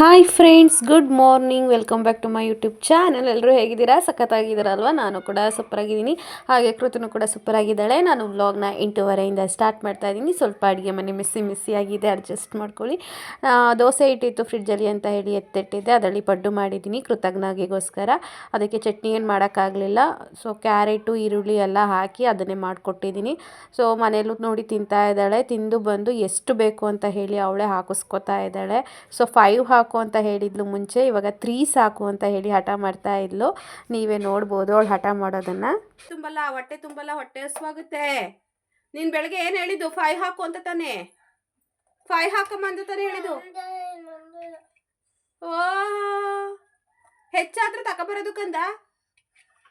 Hi friends, good morning. Welcome back to my YouTube channel. ಎಲ್ಲರೂ ಹೇಗಿದ್ದೀರಾ? ಸಖತ್ತಾಗಿದ್ದೀರಲ್ವ? ನಾನು ಕೂಡ ಸೂಪರಾಗಿದ್ದೀನಿ. ಹಾಗೆ ಕೃತನು ಕೂಡ ಸೂಪರಾಗಿದ್ದಾಳೆ. ನಾನು ವ್ಲಾಗ್ನ ಎಂಟೂವರೆಯಿಂದ ಸ್ಟಾರ್ಟ್ ಮಾಡ್ತಾ ಇದ್ದೀನಿ. ಸ್ವಲ್ಪ ಅಡುಗೆ ಮನೆ ಮಿಸ್ಸಿ ಮಿಸ್ಸಿ ಆಗಿದೆ. ಅಡ್ಜಸ್ಟ್ ಮಾಡ್ಕೊಳ್ಳಿ. ದೋಸೆ ಇಟ್ಟಿತ್ತು ಫ್ರಿಡ್ಜಲ್ಲಿ ಅಂತ ಹೇಳಿ ಎತ್ತಿಟ್ಟಿದ್ದೆ. ಅದರಲ್ಲಿ ಪಡ್ಡು ಮಾಡಿದ್ದೀನಿ ಕೃತಜ್ಞಾಗಿಗೋಸ್ಕರ. ಅದಕ್ಕೆ ಚಟ್ನಿ ಏನು ಮಾಡೋಕ್ಕಾಗಲಿಲ್ಲ. ಸೊ ಕ್ಯಾರೆಟು ಈರುಳ್ಳಿ ಎಲ್ಲ ಹಾಕಿ ಅದನ್ನೇ ಮಾಡಿಕೊಟ್ಟಿದ್ದೀನಿ. ಸೊ ಮನೆಯಲ್ಲೂ ನೋಡಿ ತಿಂತಾ ಇದ್ದಾಳೆ. ತಿಂದು ಬಂದು ಎಷ್ಟು ಬೇಕು ಅಂತ ಹೇಳಿ ಅವಳೇ ಹಾಕಿಸ್ಕೊತಾ ಇದ್ದಾಳೆ. ಸೊ ಫೈವ್ ಹಾಕು ಅಂತ ಹೇಳಿದ್ಲು ಮುಂಚೆ ಇವಾಗ ತ್ರೀ ಸಾಕು ಅಂತ ಹೇಳಿ ಹಠ ಮಾಡ್ತಾ ಇದ್ಲು. ನೀವೇ ನೋಡ್ಬೋದು ಅವಳು ಹಠ ಮಾಡೋದನ್ನು. ತುಂಬಲ್ಲ ಹೊಟ್ಟೆ ತುಂಬಲ್ಲ ಹೊಟ್ಟೆ ಹಸುವಾಗುತ್ತೆ. ನೀನು ಬೆಳಗ್ಗೆ ಏನು ಹೇಳಿದ್ದು? ಫೈವ್ ಹಾಕು ಅಂತ ತಾನೆ? ಫೈ ಹಾಕಮ್ಮ ಅಂತ ತಾನೆ ಹೇಳಿದ್ದು? ಓ ಹೆಚ್ಚಾದ್ರೆ ತಗೊಬರೋದು ಕಂದ?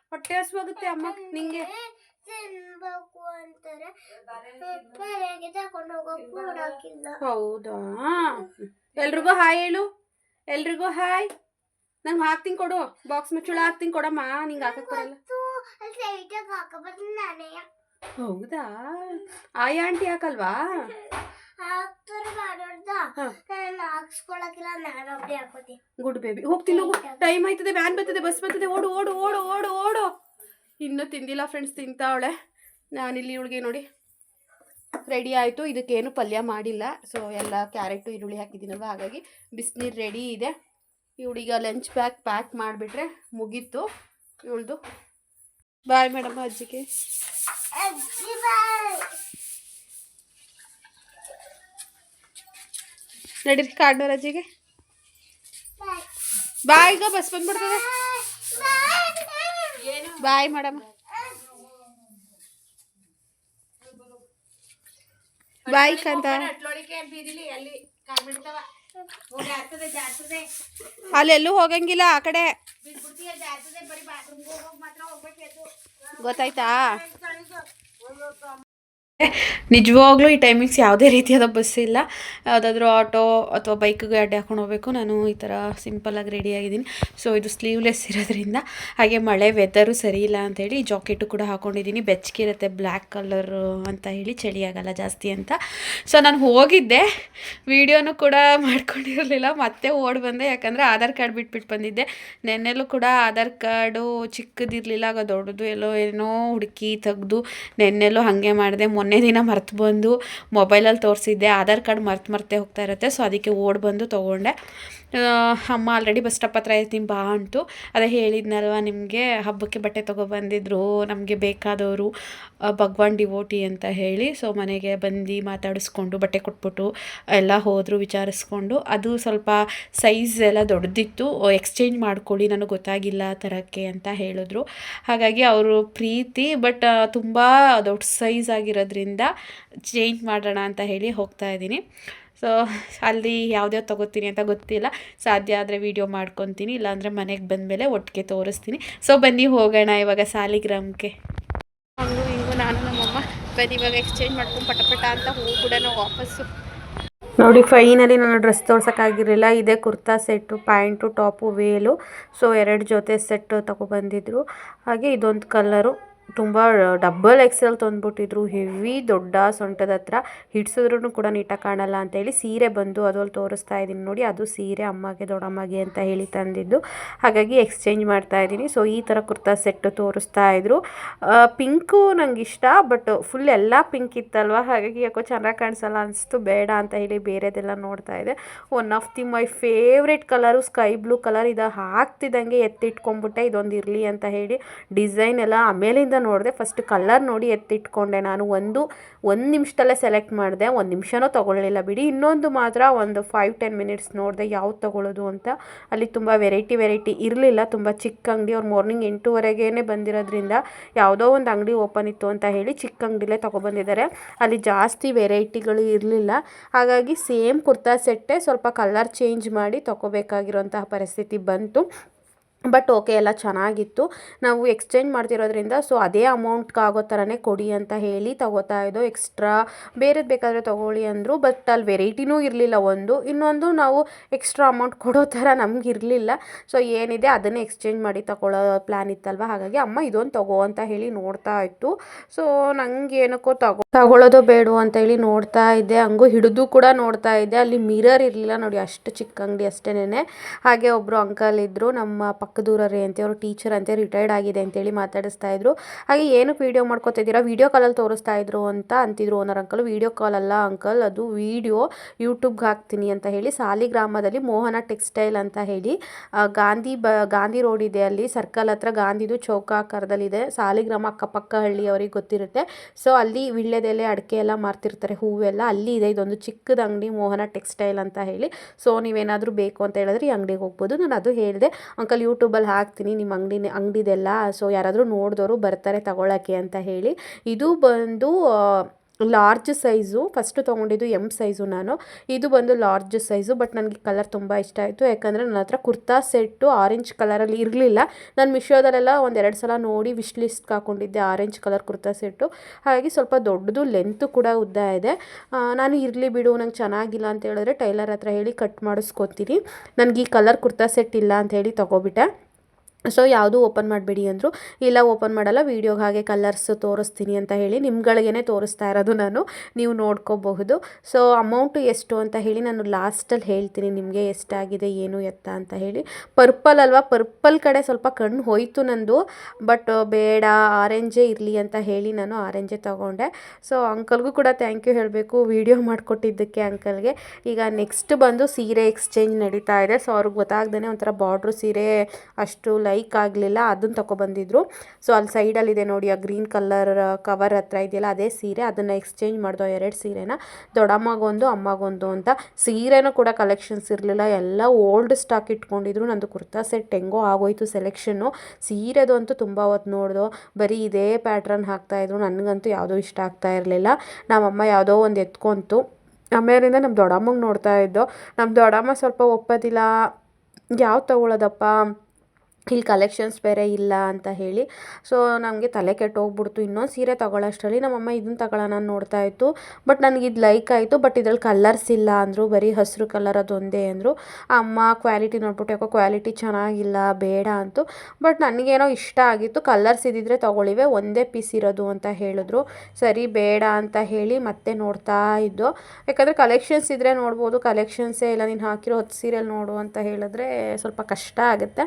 ಹೊಟ್ಟೆ ಹಸುವಾಗುತ್ತೆ ಅಮ್ಮ ನಿಂಗೆ. ಹೌದಾ? ಎಲ್ರಿಗೂ ಹಾಯ್ ಹೇಳು. ಎಲ್ರಿಗೂ ಹಾಯ್. ನಂಗೆ ಹಾಕ್ತೀನಿ ಕೊಡು. ಬಾಕ್ಸ್ ಮುಚ್ಚಳ ಹಾಕ್ತೀನಿ ಕೊಡಮ್ಮ. ನಿಂಗೆ ಹಾಕಕ್ ಬರಲ್ಲ. ಹೌದಾ? ಆಯಾ ಆಂಟಿ ಹಾಕಲ್ವಾ? ಗುಡ್ ಬೇಬಿ ಹೋಗ್ತೀನಿ ಹೋಗು. ಟೈಮ್ ಆಯ್ತದೆ ವ್ಯಾನ್ ಬರ್ತದೆ ಬಸ್ ಬರ್ತದೆ. ಓಡು ಓಡು ಓಡು ಓಡು ಓಡು. ಇನ್ನೂ ತಿಂದಿಲ್ಲ ಫ್ರೆಂಡ್ಸ್ ತಿಂತಾವಳೆ. ನಾನಿಲ್ಲಿ ಇವಳಿಗೆ ನೋಡಿ. ರೆಡಿ ಆಯಿತು. ಇದಕ್ಕೇನು ಪಲ್ಯ ಮಾಡಿಲ್ಲ. ಸೊ ಎಲ್ಲ ಕ್ಯಾರೆಟು, ಈರುಳ್ಳಿ ಹಾಕಿದ್ದೀನಲ್ವ? ಹಾಗಾಗಿ ಬಿಸಿನೀರು ರೆಡಿ ಇದೆ. ಇವಳಿಗೆ ಲಂಚ್ ಪ್ಯಾಕ್ ಪ್ಯಾಕ್ ಮಾಡಿಬಿಟ್ರೆ ಮುಗೀತು. ಇವಳ್ದು. ಬಾಯ್ ಮೇಡಮ್ ಅಜ್ಜಿಗೆ. ನಡೀರಿ ಕಾಡ್ನವ್ರ ಅಜ್ಜಿಗೆ. ಬಾಯ್ ಬಾಯ್ಗ ಬಸ್ ಬಂದ್ಬಿಡ್ತದೆ. ಬಾಯ್ ಮೇಡಮ್ ಬಾಯ್ ಕಂದ ಅಲ್ಲೆಲ್ಲೂ ಹೋಗಂಗಿಲ್ಲ ಆ ಕಡೆ. ಗೊತ್ತಾಯ್ತಾ? ನಿಜವಾಗ್ಲೂ ಈ ಟೈಮಿಂಗ್ಸ್ ಯಾವುದೇ ರೀತಿಯಾದ ಬಸ್ ಇಲ್ಲ. ಯಾವುದಾದ್ರೂ ಆಟೋ ಅಥವಾ ಬೈಕ್ಗೆ ಅಡ್ಡಿ ಹಾಕೊಂಡು ಹೋಗಬೇಕು. ನಾನು ಈ ಥರ ಸಿಂಪಲಾಗಿ ರೆಡಿಯಾಗಿದ್ದೀನಿ ಸೊ ಇದು ಸ್ಲೀವ್ಲೆಸ್ ಇರೋದ್ರಿಂದ. ಹಾಗೆ ಮಳೆ ವೆದರು ಸರಿ ಇಲ್ಲ ಅಂತೇಳಿ ಜಾಕೆಟು ಕೂಡ ಹಾಕೊಂಡಿದ್ದೀನಿ. ಬೆಚ್ಚಗೆ ಇರುತ್ತೆ ಬ್ಲ್ಯಾಕ್ ಕಲರ್ ಅಂತ ಹೇಳಿ ಚಳಿ ಆಗಲ್ಲ ಜಾಸ್ತಿ ಅಂತ. ಸೊ ನಾನು ಹೋಗಿದ್ದೆ. ವಿಡಿಯೋನೂ ಕೂಡ ಮಾಡ್ಕೊಂಡಿರಲಿಲ್ಲ. ಮತ್ತೆ ಓಡಿ ಬಂದೆ. ಯಾಕಂದರೆ ಆಧಾರ್ ಕಾರ್ಡ್ ಬಿಟ್ಬಿಟ್ಟು ಬಂದಿದ್ದೆ. ನೆನ್ನೆಲ್ಲೂ ಕೂಡ ಆಧಾರ್ ಕಾರ್ಡು ಚಿಕ್ಕದಿರಲಿಲ್ಲ. ಆಗ ದೊಡ್ಡದು ಎಲ್ಲೋ ಏನೋ ಹುಡುಕಿ ತೆಗೆದು ನೆನ್ನೆಲ್ಲೂ ಹಾಗೆ ಮಾಡಿದೆ. ಮೊನ್ನೆ ದಿನ ಮರ್ತು ಬಂದು ಮೊಬೈಲಲ್ಲಿ ತೋರಿಸಿದ್ದೆ. ಆಧಾರ್ ಕಾರ್ಡ್ ಮರ್ತು ಮರ್ತೆ ಹೋಗ್ತಾ ಇರುತ್ತೆ. ಸೊ ಅದಕ್ಕೆ ಓಡ್ ಬಂದು ತೊಗೊಂಡೆ. ಅಮ್ಮ ಆಲ್ರೆಡಿ ಬಸ್ ಸ್ಟಾಪ್ ಹತ್ರ ಇರ್ತೀನಿ ಬಾ ಅಂಟು ಅದೇ ಹೇಳಿದ್ನಲ್ವ ನಿಮಗೆ, ಹಬ್ಬಕ್ಕೆ ಬಟ್ಟೆ ತೊಗೊಬಂದಿದ್ರು ನಮಗೆ ಬೇಕಾದವರು ಭಗವಾನ್ ಡಿವೋಟಿ ಅಂತ ಹೇಳಿ. ಸೊ ಮನೆಗೆ ಬಂದು ಮಾತಾಡಿಸ್ಕೊಂಡು, ಬಟ್ಟೆ ಕೊಟ್ಬಿಟ್ಟು, ಎಲ್ಲ ಹೋದರು, ವಿಚಾರಿಸ್ಕೊಂಡು. ಅದು ಸ್ವಲ್ಪ ಸೈಜ್ ಎಲ್ಲ ದೊಡ್ಡದಿತ್ತು. ಎಕ್ಸ್ಚೇಂಜ್ ಮಾಡ್ಕೊಳ್ಳಿ, ನನಗೆ ಗೊತ್ತಾಗಿಲ್ಲ ಥರಕ್ಕೆ ಅಂತ ಹೇಳಿದ್ರು. ಹಾಗಾಗಿ ಅವರು ಪ್ರೀತಿ ಬಟ್ ತುಂಬ ದೊಡ್ಡ ಸೈಜ್ ಆಗಿರೋದ್ರಿಂದ ಚೇಂಜ್ ಮಾಡೋಣ ಅಂತ ಹೇಳಿ ಹೋಗ್ತಾ ಇದ್ದೀನಿ. ಸೊ ಅಲ್ಲಿ ಯಾವ್ದ್ಯಾವ್ದು ತೊಗೋತೀನಿ ಅಂತ ಗೊತ್ತಿಲ್ಲ. ಸಾಧ್ಯ ಆದರೆ ವೀಡಿಯೋ ಮಾಡ್ಕೊತೀನಿ ಇಲ್ಲಾಂದರೆ ಮನೆಗೆ ಬಂದಮೇಲೆ ಒಟ್ಟಿಗೆ ತೋರಿಸ್ತೀನಿ. ಸೊ ಬನ್ನಿ ಹೋಗೋಣ ಇವಾಗ ಸಾಲಿಗ್ರಾಮ್ಗೆ. ಹಂಗೂ ಹಿಂಗೂ ನಾನು ನಮ್ಮಮ್ಮ ಬನ್ನಿ ಇವಾಗ ಎಕ್ಸ್ಚೇಂಜ್ ಮಾಡ್ಕೊಂಡು ಪಟ ಪಟ ಅಂತ ಹೋಗ್ಬಿಡೋಣ ವಾಪಸ್ಸು. ನೋಡಿ ಫೈನಲಿ ನಾನು ಡ್ರೆಸ್ ತೋರ್ಸೋಕ್ಕಾಗಿರಲಿಲ್ಲ. ಇದೇ kurta set pant top veil. So ಎರಡು ಜೊತೆ ಸೆಟ್ ತೊಗೊಬಂದಿದ್ರು ಹಾಗೆ ಇದೊಂದು ಕಲರು ತುಂಬ ಡಬ್ಬಲ್ ಎಕ್ಸೆಲ್ ತಂದ್ಬಿಟ್ಟಿದ್ರು. ಹೆವಿ ದೊಡ್ಡ, ಸೊಂಟದ ಹತ್ರ. ಹಿಡ್ಸಿದ್ರು ಕೂಡ ನೀಟಾಗಿ ಕಾಣಲ್ಲ ಅಂತೇಳಿ ಸೀರೆ ಬಂದು ಅದ್ರಲ್ಲಿ ತೋರಿಸ್ತಾ ಇದ್ದೀನಿ ನೋಡಿ. ಅದು ಸೀರೆ ಅಮ್ಮಗೆ, ದೊಡ್ಡಮ್ಮಗೆ ಅಂತ ಹೇಳಿ ತಂದಿದ್ದು. ಹಾಗಾಗಿ ಎಕ್ಸ್ಚೇಂಜ್ ಮಾಡ್ತಾ ಇದ್ದೀನಿ. ಸೊ ಈ ಥರ ಕುರ್ತಾ ಸೆಟ್ ತೋರಿಸ್ತಾ ಇದ್ರು. ಪಿಂಕು ನಂಗೆ ಇಷ್ಟ ಬಟ್ ಫುಲ್ ಎಲ್ಲ ಪಿಂಕ್ ಇತ್ತಲ್ವ? ಹಾಗಾಗಿ ಯಾಕೋ ಚೆನ್ನಾಗಿ ಕಾಣಿಸಲ್ಲ, ಅನಿಸ್ತು ಬೇಡ ಅಂತ ಹೇಳಿ ಬೇರೆದೆಲ್ಲ ನೋಡ್ತಾ ಇದೆ one of the my favourite colour sky blue colour ಇದು ಹಾಕ್ತಿದ್ದಂಗೆ ಎತ್ತಿಟ್ಕೊಂಡ್ಬಿಟ್ಟೆ, ಇದೊಂದು ಇರಲಿ ಅಂತ ಹೇಳಿ. ಡಿಸೈನ್ ಎಲ್ಲ ಆಮೇಲಿಂದ ನೋಡಿದೆ ಫಸ್ಟ್ ಕಲರ್ ನೋಡಿ ಎತ್ತಿಟ್ಕೊಂಡೆ ನಾನು. ಒಂದು ಒಂದು ನಿಮಿಷದಲ್ಲೇ ಸೆಲೆಕ್ಟ್ ಮಾಡಿದೆ. ಒಂದು ನಿಮಿಷನೂ ತೊಗೊಳ್ಳಿಲ್ಲ ಬಿಡಿ. ಇನ್ನೊಂದು ಮಾತ್ರ ಒಂದು ಫೈವ್ ಟೆನ್ ಮಿನಿಟ್ಸ್ ನೋಡಿದೆ ಯಾವ್ದು ತೊಗೊಳ್ಳೋದು ಅಂತ. ಅಲ್ಲಿ ತುಂಬ ವೆರೈಟಿ ವೆರೈಟಿ ಇರಲಿಲ್ಲ. ತುಂಬ ಚಿಕ್ಕ ಅಂಗಡಿ. ಅವ್ರು ಮಾರ್ನಿಂಗ್ ಎಂಟೂವರೆಗೇ ಬಂದಿರೋದ್ರಿಂದ ಯಾವುದೋ ಒಂದು ಅಂಗಡಿ ಓಪನ್ ಇತ್ತು ಅಂತ ಹೇಳಿ ಚಿಕ್ಕ ಅಂಗಡಿಲೇ ತೊಗೊಬಂದಿದ್ದಾರೆ. ಅಲ್ಲಿ ಜಾಸ್ತಿ ವೆರೈಟಿಗಳು ಇರಲಿಲ್ಲ. ಹಾಗಾಗಿ ಸೇಮ್ ಕುರ್ತಾ ಸೆಟ್ಟೇ ಸ್ವಲ್ಪ ಕಲರ್ ಚೇಂಜ್ ಮಾಡಿ ತೊಗೋಬೇಕಾಗಿರೋಂತಹ ಪರಿಸ್ಥಿತಿ ಬಂತು. ಬಟ್ ಓಕೆ ಎಲ್ಲ ಚೆನ್ನಾಗಿತ್ತು. ನಾವು ಎಕ್ಸ್ಚೇಂಜ್ ಮಾಡ್ತಿರೋದ್ರಿಂದ ಸೊ ಅದೇ ಅಮೌಂಟ್ಗೆ ಆಗೋ ಥರನೇ ಕೊಡಿ ಅಂತ ಹೇಳಿ ತಗೋತಾ ಇದ್ದೋ ಎಕ್ಸ್ಟ್ರಾ ಬೇರೆದು ಬೇಕಾದರೆ ತೊಗೊಳ್ಳಿ ಅಂದರು. ಬಟ್ ಅಲ್ಲಿ ವೆರೈಟಿನೂ ಇರಲಿಲ್ಲ ಒಂದು. ಇನ್ನೊಂದು ನಾವು ಎಕ್ಸ್ಟ್ರಾ ಅಮೌಂಟ್ ಕೊಡೋ ಥರ ನಮ್ಗೆ ಇರಲಿಲ್ಲ. ಸೊ ಏನಿದೆ ಅದನ್ನೇ ಎಕ್ಸ್ಚೇಂಜ್ ಮಾಡಿ ತಗೊಳ್ಳೋ ಪ್ಲ್ಯಾನ್ ಇತ್ತಲ್ವ? ಹಾಗಾಗಿ ಅಮ್ಮ ಇದೊಂದು ತಗೋ ಅಂತ ಹೇಳಿ ನೋಡ್ತಾ ಇತ್ತು. ಸೊ ನಂಗೆ ಏನಕ್ಕೋ ತಗೋ ತಗೊಳ್ಳೋದು ಬೇಡ ಅಂತ ಹೇಳಿ ನೋಡ್ತಾ ಇದ್ದೆ. ಹಂಗೂ ಹಿಡಿದು ಕೂಡ ನೋಡ್ತಾ ಇದ್ದೆ. ಅಲ್ಲಿ ಮಿರರ್ ಇರಲಿಲ್ಲ ನೋಡಿ, ಅಷ್ಟು ಚಿಕ್ಕ ಅಂಗಡಿ ಅಷ್ಟೇನೆ ಹಾಗೆ ಒಬ್ಬರು ಅಂಕಲ್ ಇದ್ದರು ನಮ್ಮ ಪಕ್ಕದೂರವ್ರೆ ಅಂತೆ, ಅವರು ಟೀಚರ್ ಅಂತೆ ರಿಟೈರ್ಡ್ ಆಗಿದೆ ಅಂತೇಳಿ ಮಾತಾಡಿಸ್ತಾ ಇದ್ರು. ಹಾಗೆ ಏನಕ್ಕೆ ವೀಡಿಯೋ ಮಾಡ್ಕೋತಿದ್ದೀರಾ ವೀಡಿಯೋ ಕಾಲಲ್ಲಿ ತೋರಿಸ್ತಾ ಇದ್ರು ಅಂತ ಅಂತಿದ್ರು ಓನರ್ ಅಂಕಲ್ ವೀಡಿಯೋ ಕಾಲ್ ಅಲ್ಲ ಅಂಕಲ್ ಅದು ವೀಡಿಯೋ ಯೂಟ್ಯೂಬ್ಗೆ ಹಾಕ್ತೀನಿ ಅಂತ ಹೇಳಿ ಸಾಲಿಗ್ರಾಮದಲ್ಲಿ ಮೋಹನ ಟೆಕ್ಸ್ಟೈಲ್ ಅಂತ ಹೇಳಿ ಗಾಂಧಿ ಬ, ಗಾಂಧಿ ರೋಡ್ ಇದೆ ಅಲ್ಲಿ ಸರ್ಕಲ್ ಹತ್ರ ಗಾಂಧಿದು ಚೌಕಾಕಾರದಲ್ಲಿದೆ ಸಾಲಿಗ್ರಾಮ ಅಕ್ಕಪಕ್ಕ ಹಳ್ಳಿ ಅವ್ರಿಗೆ ಗೊತ್ತಿರುತ್ತೆ. ಸೊ ಅಲ್ಲಿ ವಿಳ್ಳೆದೆಲೆ ಅಡಿಕೆ ಎಲ್ಲ ಮಾರ್ತಿರ್ತಾರೆ, ಹೂವೆಲ್ಲ. ಅಲ್ಲಿ ಇದೆ, ಇದೊಂದು ಚಿಕ್ಕದ ಅಂಗಡಿ ಮೋಹನ ಟೆಕ್ಸ್ಟೈಲ್ ಅಂತ ಹೇಳಿ. ಸೊ ನೀವೇನಾದರೂ ಬೇಕು ಅಂತ ಹೇಳಿದ್ರೆ ಈ ಅಂಗಡಿಗೆ ಹೋಗ್ಬೋದು. ನಾನು ಅದು ಹೇಳಿದೆ. ಅಂಕಲ್ ಯೂಟ್ಯೂಬಲ್ಲಿ ಹಾಕ್ತೀನಿ ನಿಮ್ಮ ಅಂಗಡಿ ಅಂಗಡಿದೆಲ್ಲ. ಸೊ ಯಾರಾದರೂ ನೋಡಿದವರು ಬರ್ತಾರೆ ತಗೊಳ್ಳೋಕ್ಕೆ ಅಂತ ಹೇಳಿ. ಇದು ಬಂದು ಲಾರ್ಜ್ ಸೈಜು ಫಸ್ಟು ತೊಗೊಂಡಿದ್ದು ಎಂ ಸೈಜು ನಾನು. ಇದು ಬಂದು ಲಾರ್ಜ್ ಸೈಜು ಬಟ್ ನನಗೆ ಕಲರ್ ತುಂಬ ಇಷ್ಟ ಆಯಿತು. ಯಾಕಂದರೆ ನನ್ನ ಹತ್ರ ಕುರ್ತಾ ಸೆಟ್ಟು ಆರೆಂಜ್ ಕಲರಲ್ಲಿ ಇರಲಿಲ್ಲ. ನಾನು ಮಿಶೋದಲ್ಲೆಲ್ಲ ಒಂದೆರಡು ಸಲ ನೋಡಿ ವಿಶ್ ಲಿಸ್ಟ್ ಹಾಕ್ಕೊಂಡಿದ್ದೆ ಆರೆಂಜ್ ಕಲರ್ ಕುರ್ತಾ ಸೆಟ್ಟು ಹಾಗಾಗಿ ಸ್ವಲ್ಪ ದೊಡ್ಡದು ಲೆಂತು ಕೂಡ ಉದ್ದ ಇದೆ. ನಾನು ಇರಲಿ ಬಿಡು, ನಂಗೆ ಚೆನ್ನಾಗಿಲ್ಲ ಅಂತ ಹೇಳಿದ್ರೆ ಟೈಲರ್ ಹತ್ರ ಹೇಳಿ ಕಟ್ ಮಾಡಿಸ್ಕೊತೀನಿ. ನನಗೆ ಈ ಕಲರ್ ಕುರ್ತಾ ಸೆಟ್ ಇಲ್ಲ ಅಂತ ಹೇಳಿ ತೊಗೊಬಿಟ್ಟೆ. ಸೊ ಯಾವುದೂ ಓಪನ್ ಮಾಡಬೇಡಿ ಅಂದರು, ಇಲ್ಲ ಓಪನ್ ಮಾಡಲ್ಲ ವೀಡಿಯೋಗೆ ಹಾಗೆ ಕಲರ್ಸ್ ತೋರಿಸ್ತೀನಿ ಅಂತ ಹೇಳಿ ನಿಮ್ಗಳಿಗೇ ತೋರಿಸ್ತಾ ಇರೋದು ನಾನು, ನೀವು ನೋಡ್ಕೋಬಹುದು. ಸೊ ಅಮೌಂಟು ಎಷ್ಟು ಅಂತ ಹೇಳಿ ನಾನು ಲಾಸ್ಟಲ್ಲಿ ಹೇಳ್ತೀನಿ, ನಿಮಗೆ ಎಷ್ಟಾಗಿದೆ, ಏನು ಎತ್ತ ಅಂತ ಹೇಳಿ. ಪರ್ಪಲ್ ಅಲ್ವಾ ಪರ್ಪಲ್ ಕಡೆ ಸ್ವಲ್ಪ ಕಣ್ಣು ಹೋಯಿತು ನಂದು ಬಟ್ ಬೇಡ ಆರೆಂಜೇ ಇರಲಿ ಅಂತ ಹೇಳಿ ನಾನು ಆರೆಂಜೇ ತೊಗೊಂಡೆ. ಸೊ ಅಂಕಲ್ಗೂ ಕೂಡ ಥ್ಯಾಂಕ್ ಯು ಹೇಳಬೇಕು ವೀಡಿಯೋ ಮಾಡಿಕೊಟ್ಟಿದ್ದಕ್ಕೆ ಅಂಕಲ್ಗೆ ಈಗ ನೆಕ್ಸ್ಟ್ ಬಂದು ಸೀರೆ ಎಕ್ಸ್ಚೇಂಜ್ ನಡೀತಾ ಇದೆ. ಸೊ ಅವ್ರಿಗೆ ಗೊತ್ತಾಗ್ದೇ ಒಂಥರ ಬಾರ್ಡ್ರು ಸೀರೆ ಅಷ್ಟು ಲೈಕ್ ಆಗಲಿಲ್ಲ, ಅದನ್ನು ತೊಗೊಬಂದಿದ್ರು ಸೊ ಅಲ್ಲಿ ಸೈಡಲ್ಲಿದೆ ನೋಡಿ, ಆ ಗ್ರೀನ್ ಕಲರ್ ಕವರ್ ಹತ್ರ ಇದೆಯಲ್ಲ, ಅದೇ ಸೀರೆ, ಅದನ್ನು ಎಕ್ಸ್ಚೇಂಜ್ ಮಾಡ್ದೋ ಎರಡು ಸೀರೆನ. ದೊಡ್ಡಮ್ಮಗೊಂದು, ಅಮ್ಮಗೊಂದು ಅಂತ. ಸೀರೆನೂ ಕೂಡ ಕಲೆಕ್ಷನ್ಸ್ ಇರಲಿಲ್ಲ, ಎಲ್ಲ ಓಲ್ಡ್ ಸ್ಟಾಕ್ ಇಟ್ಕೊಂಡಿದ್ರು ನಂದು ಕುರ್ತಾ ಸೆಟ್ ಹೆಂಗೋ ಆಗೋಯ್ತು ಸೆಲೆಕ್ಷನ್ನು ಸೀರೆದು ಅಂತೂ ತುಂಬ ಹೊತ್ತು ನೋಡಿದೋ, ಬರೀ ಇದೇ ಪ್ಯಾಟ್ರನ್ ಹಾಕ್ತಾಯಿದ್ರು ನನಗಂತೂ ಯಾವುದೂ ಇಷ್ಟ ಆಗ್ತಾ ಇರಲಿಲ್ಲ. ನಮ್ಮಮ್ಮ ಯಾವುದೋ ಒಂದು ಎತ್ಕೊಂತು. ಆಮೇಲಿಂದ ನಮ್ಮ ದೊಡ್ಡಮ್ಮಗೆ ನೋಡ್ತಾ ಇದ್ದೋ. ನಮ್ಮ ದೊಡ್ಡಮ್ಮ ಸ್ವಲ್ಪ ಒಪ್ಪೋದಿಲ್ಲ ಯಾವ್ದು ತೊಗೊಳೋದಪ್ಪ? ಇಲ್ಲಿ ಕಲೆಕ್ಷನ್ಸ್ ಬೇರೆ ಇಲ್ಲ ಅಂತ ಹೇಳಿ. ಸೊ ನಮಗೆ ತಲೆ ಕೆಟ್ಟೋಗ್ಬಿಡ್ತು ಇನ್ನೊಂದು ಸೀರೆ ತೊಗೊಳ್ಳೋಷ್ಟರಲ್ಲಿ ನಮ್ಮಮ್ಮ ಇದನ್ನ ತಗೊಳ್ಳೋಣ ನೋಡ್ತಾ ಇತ್ತು. ಬಟ್ ನನಗೆ ಇದು ಲೈಕ್ ಆಯಿತು. ಬಟ್ ಇದ್ರಲ್ಲಿ ಕಲರ್ಸ್ ಇಲ್ಲ ಅಂದರು. ಬರೀ ಹಸಿರು ಕಲರ್ ಅದೊಂದೇ ಅಂದರು. ಅಮ್ಮ ಕ್ವಾಲಿಟಿ ನೋಡ್ಬಿಟ್ಟು, ಯಾಕೋ ಕ್ವಾಲಿಟಿ ಚೆನ್ನಾಗಿಲ್ಲ, ಬೇಡ ಅಂತು. ಬಟ್ ನನಗೇನೋ ಇಷ್ಟ ಆಗಿತ್ತು. ಕಲರ್ಸ್ ಇದ್ದಿದ್ರೆ ತೊಗೊಳಿವೆ. ಒಂದೇ ಪೀಸ್ ಇರೋದು ಅಂತ ಹೇಳಿದ್ರು. ಸರಿ, ಬೇಡ ಅಂತ ಹೇಳಿ ಮತ್ತೆ ನೋಡ್ತಾ ಇದ್ದು. ಯಾಕಂದರೆ ಕಲೆಕ್ಷನ್ಸ್ ಇದ್ದರೆ ನೋಡ್ಬೋದು. ಕಲೆಕ್ಷನ್ಸೇ ಇಲ್ಲ, ನೀನು ಹಾಕಿರೋ ಹತ್ತು ಸೀರೆಯಲ್ಲಿ ನೋಡು ಅಂತ ಹೇಳಿದ್ರೆ ಸ್ವಲ್ಪ ಕಷ್ಟ ಆಗುತ್ತೆ.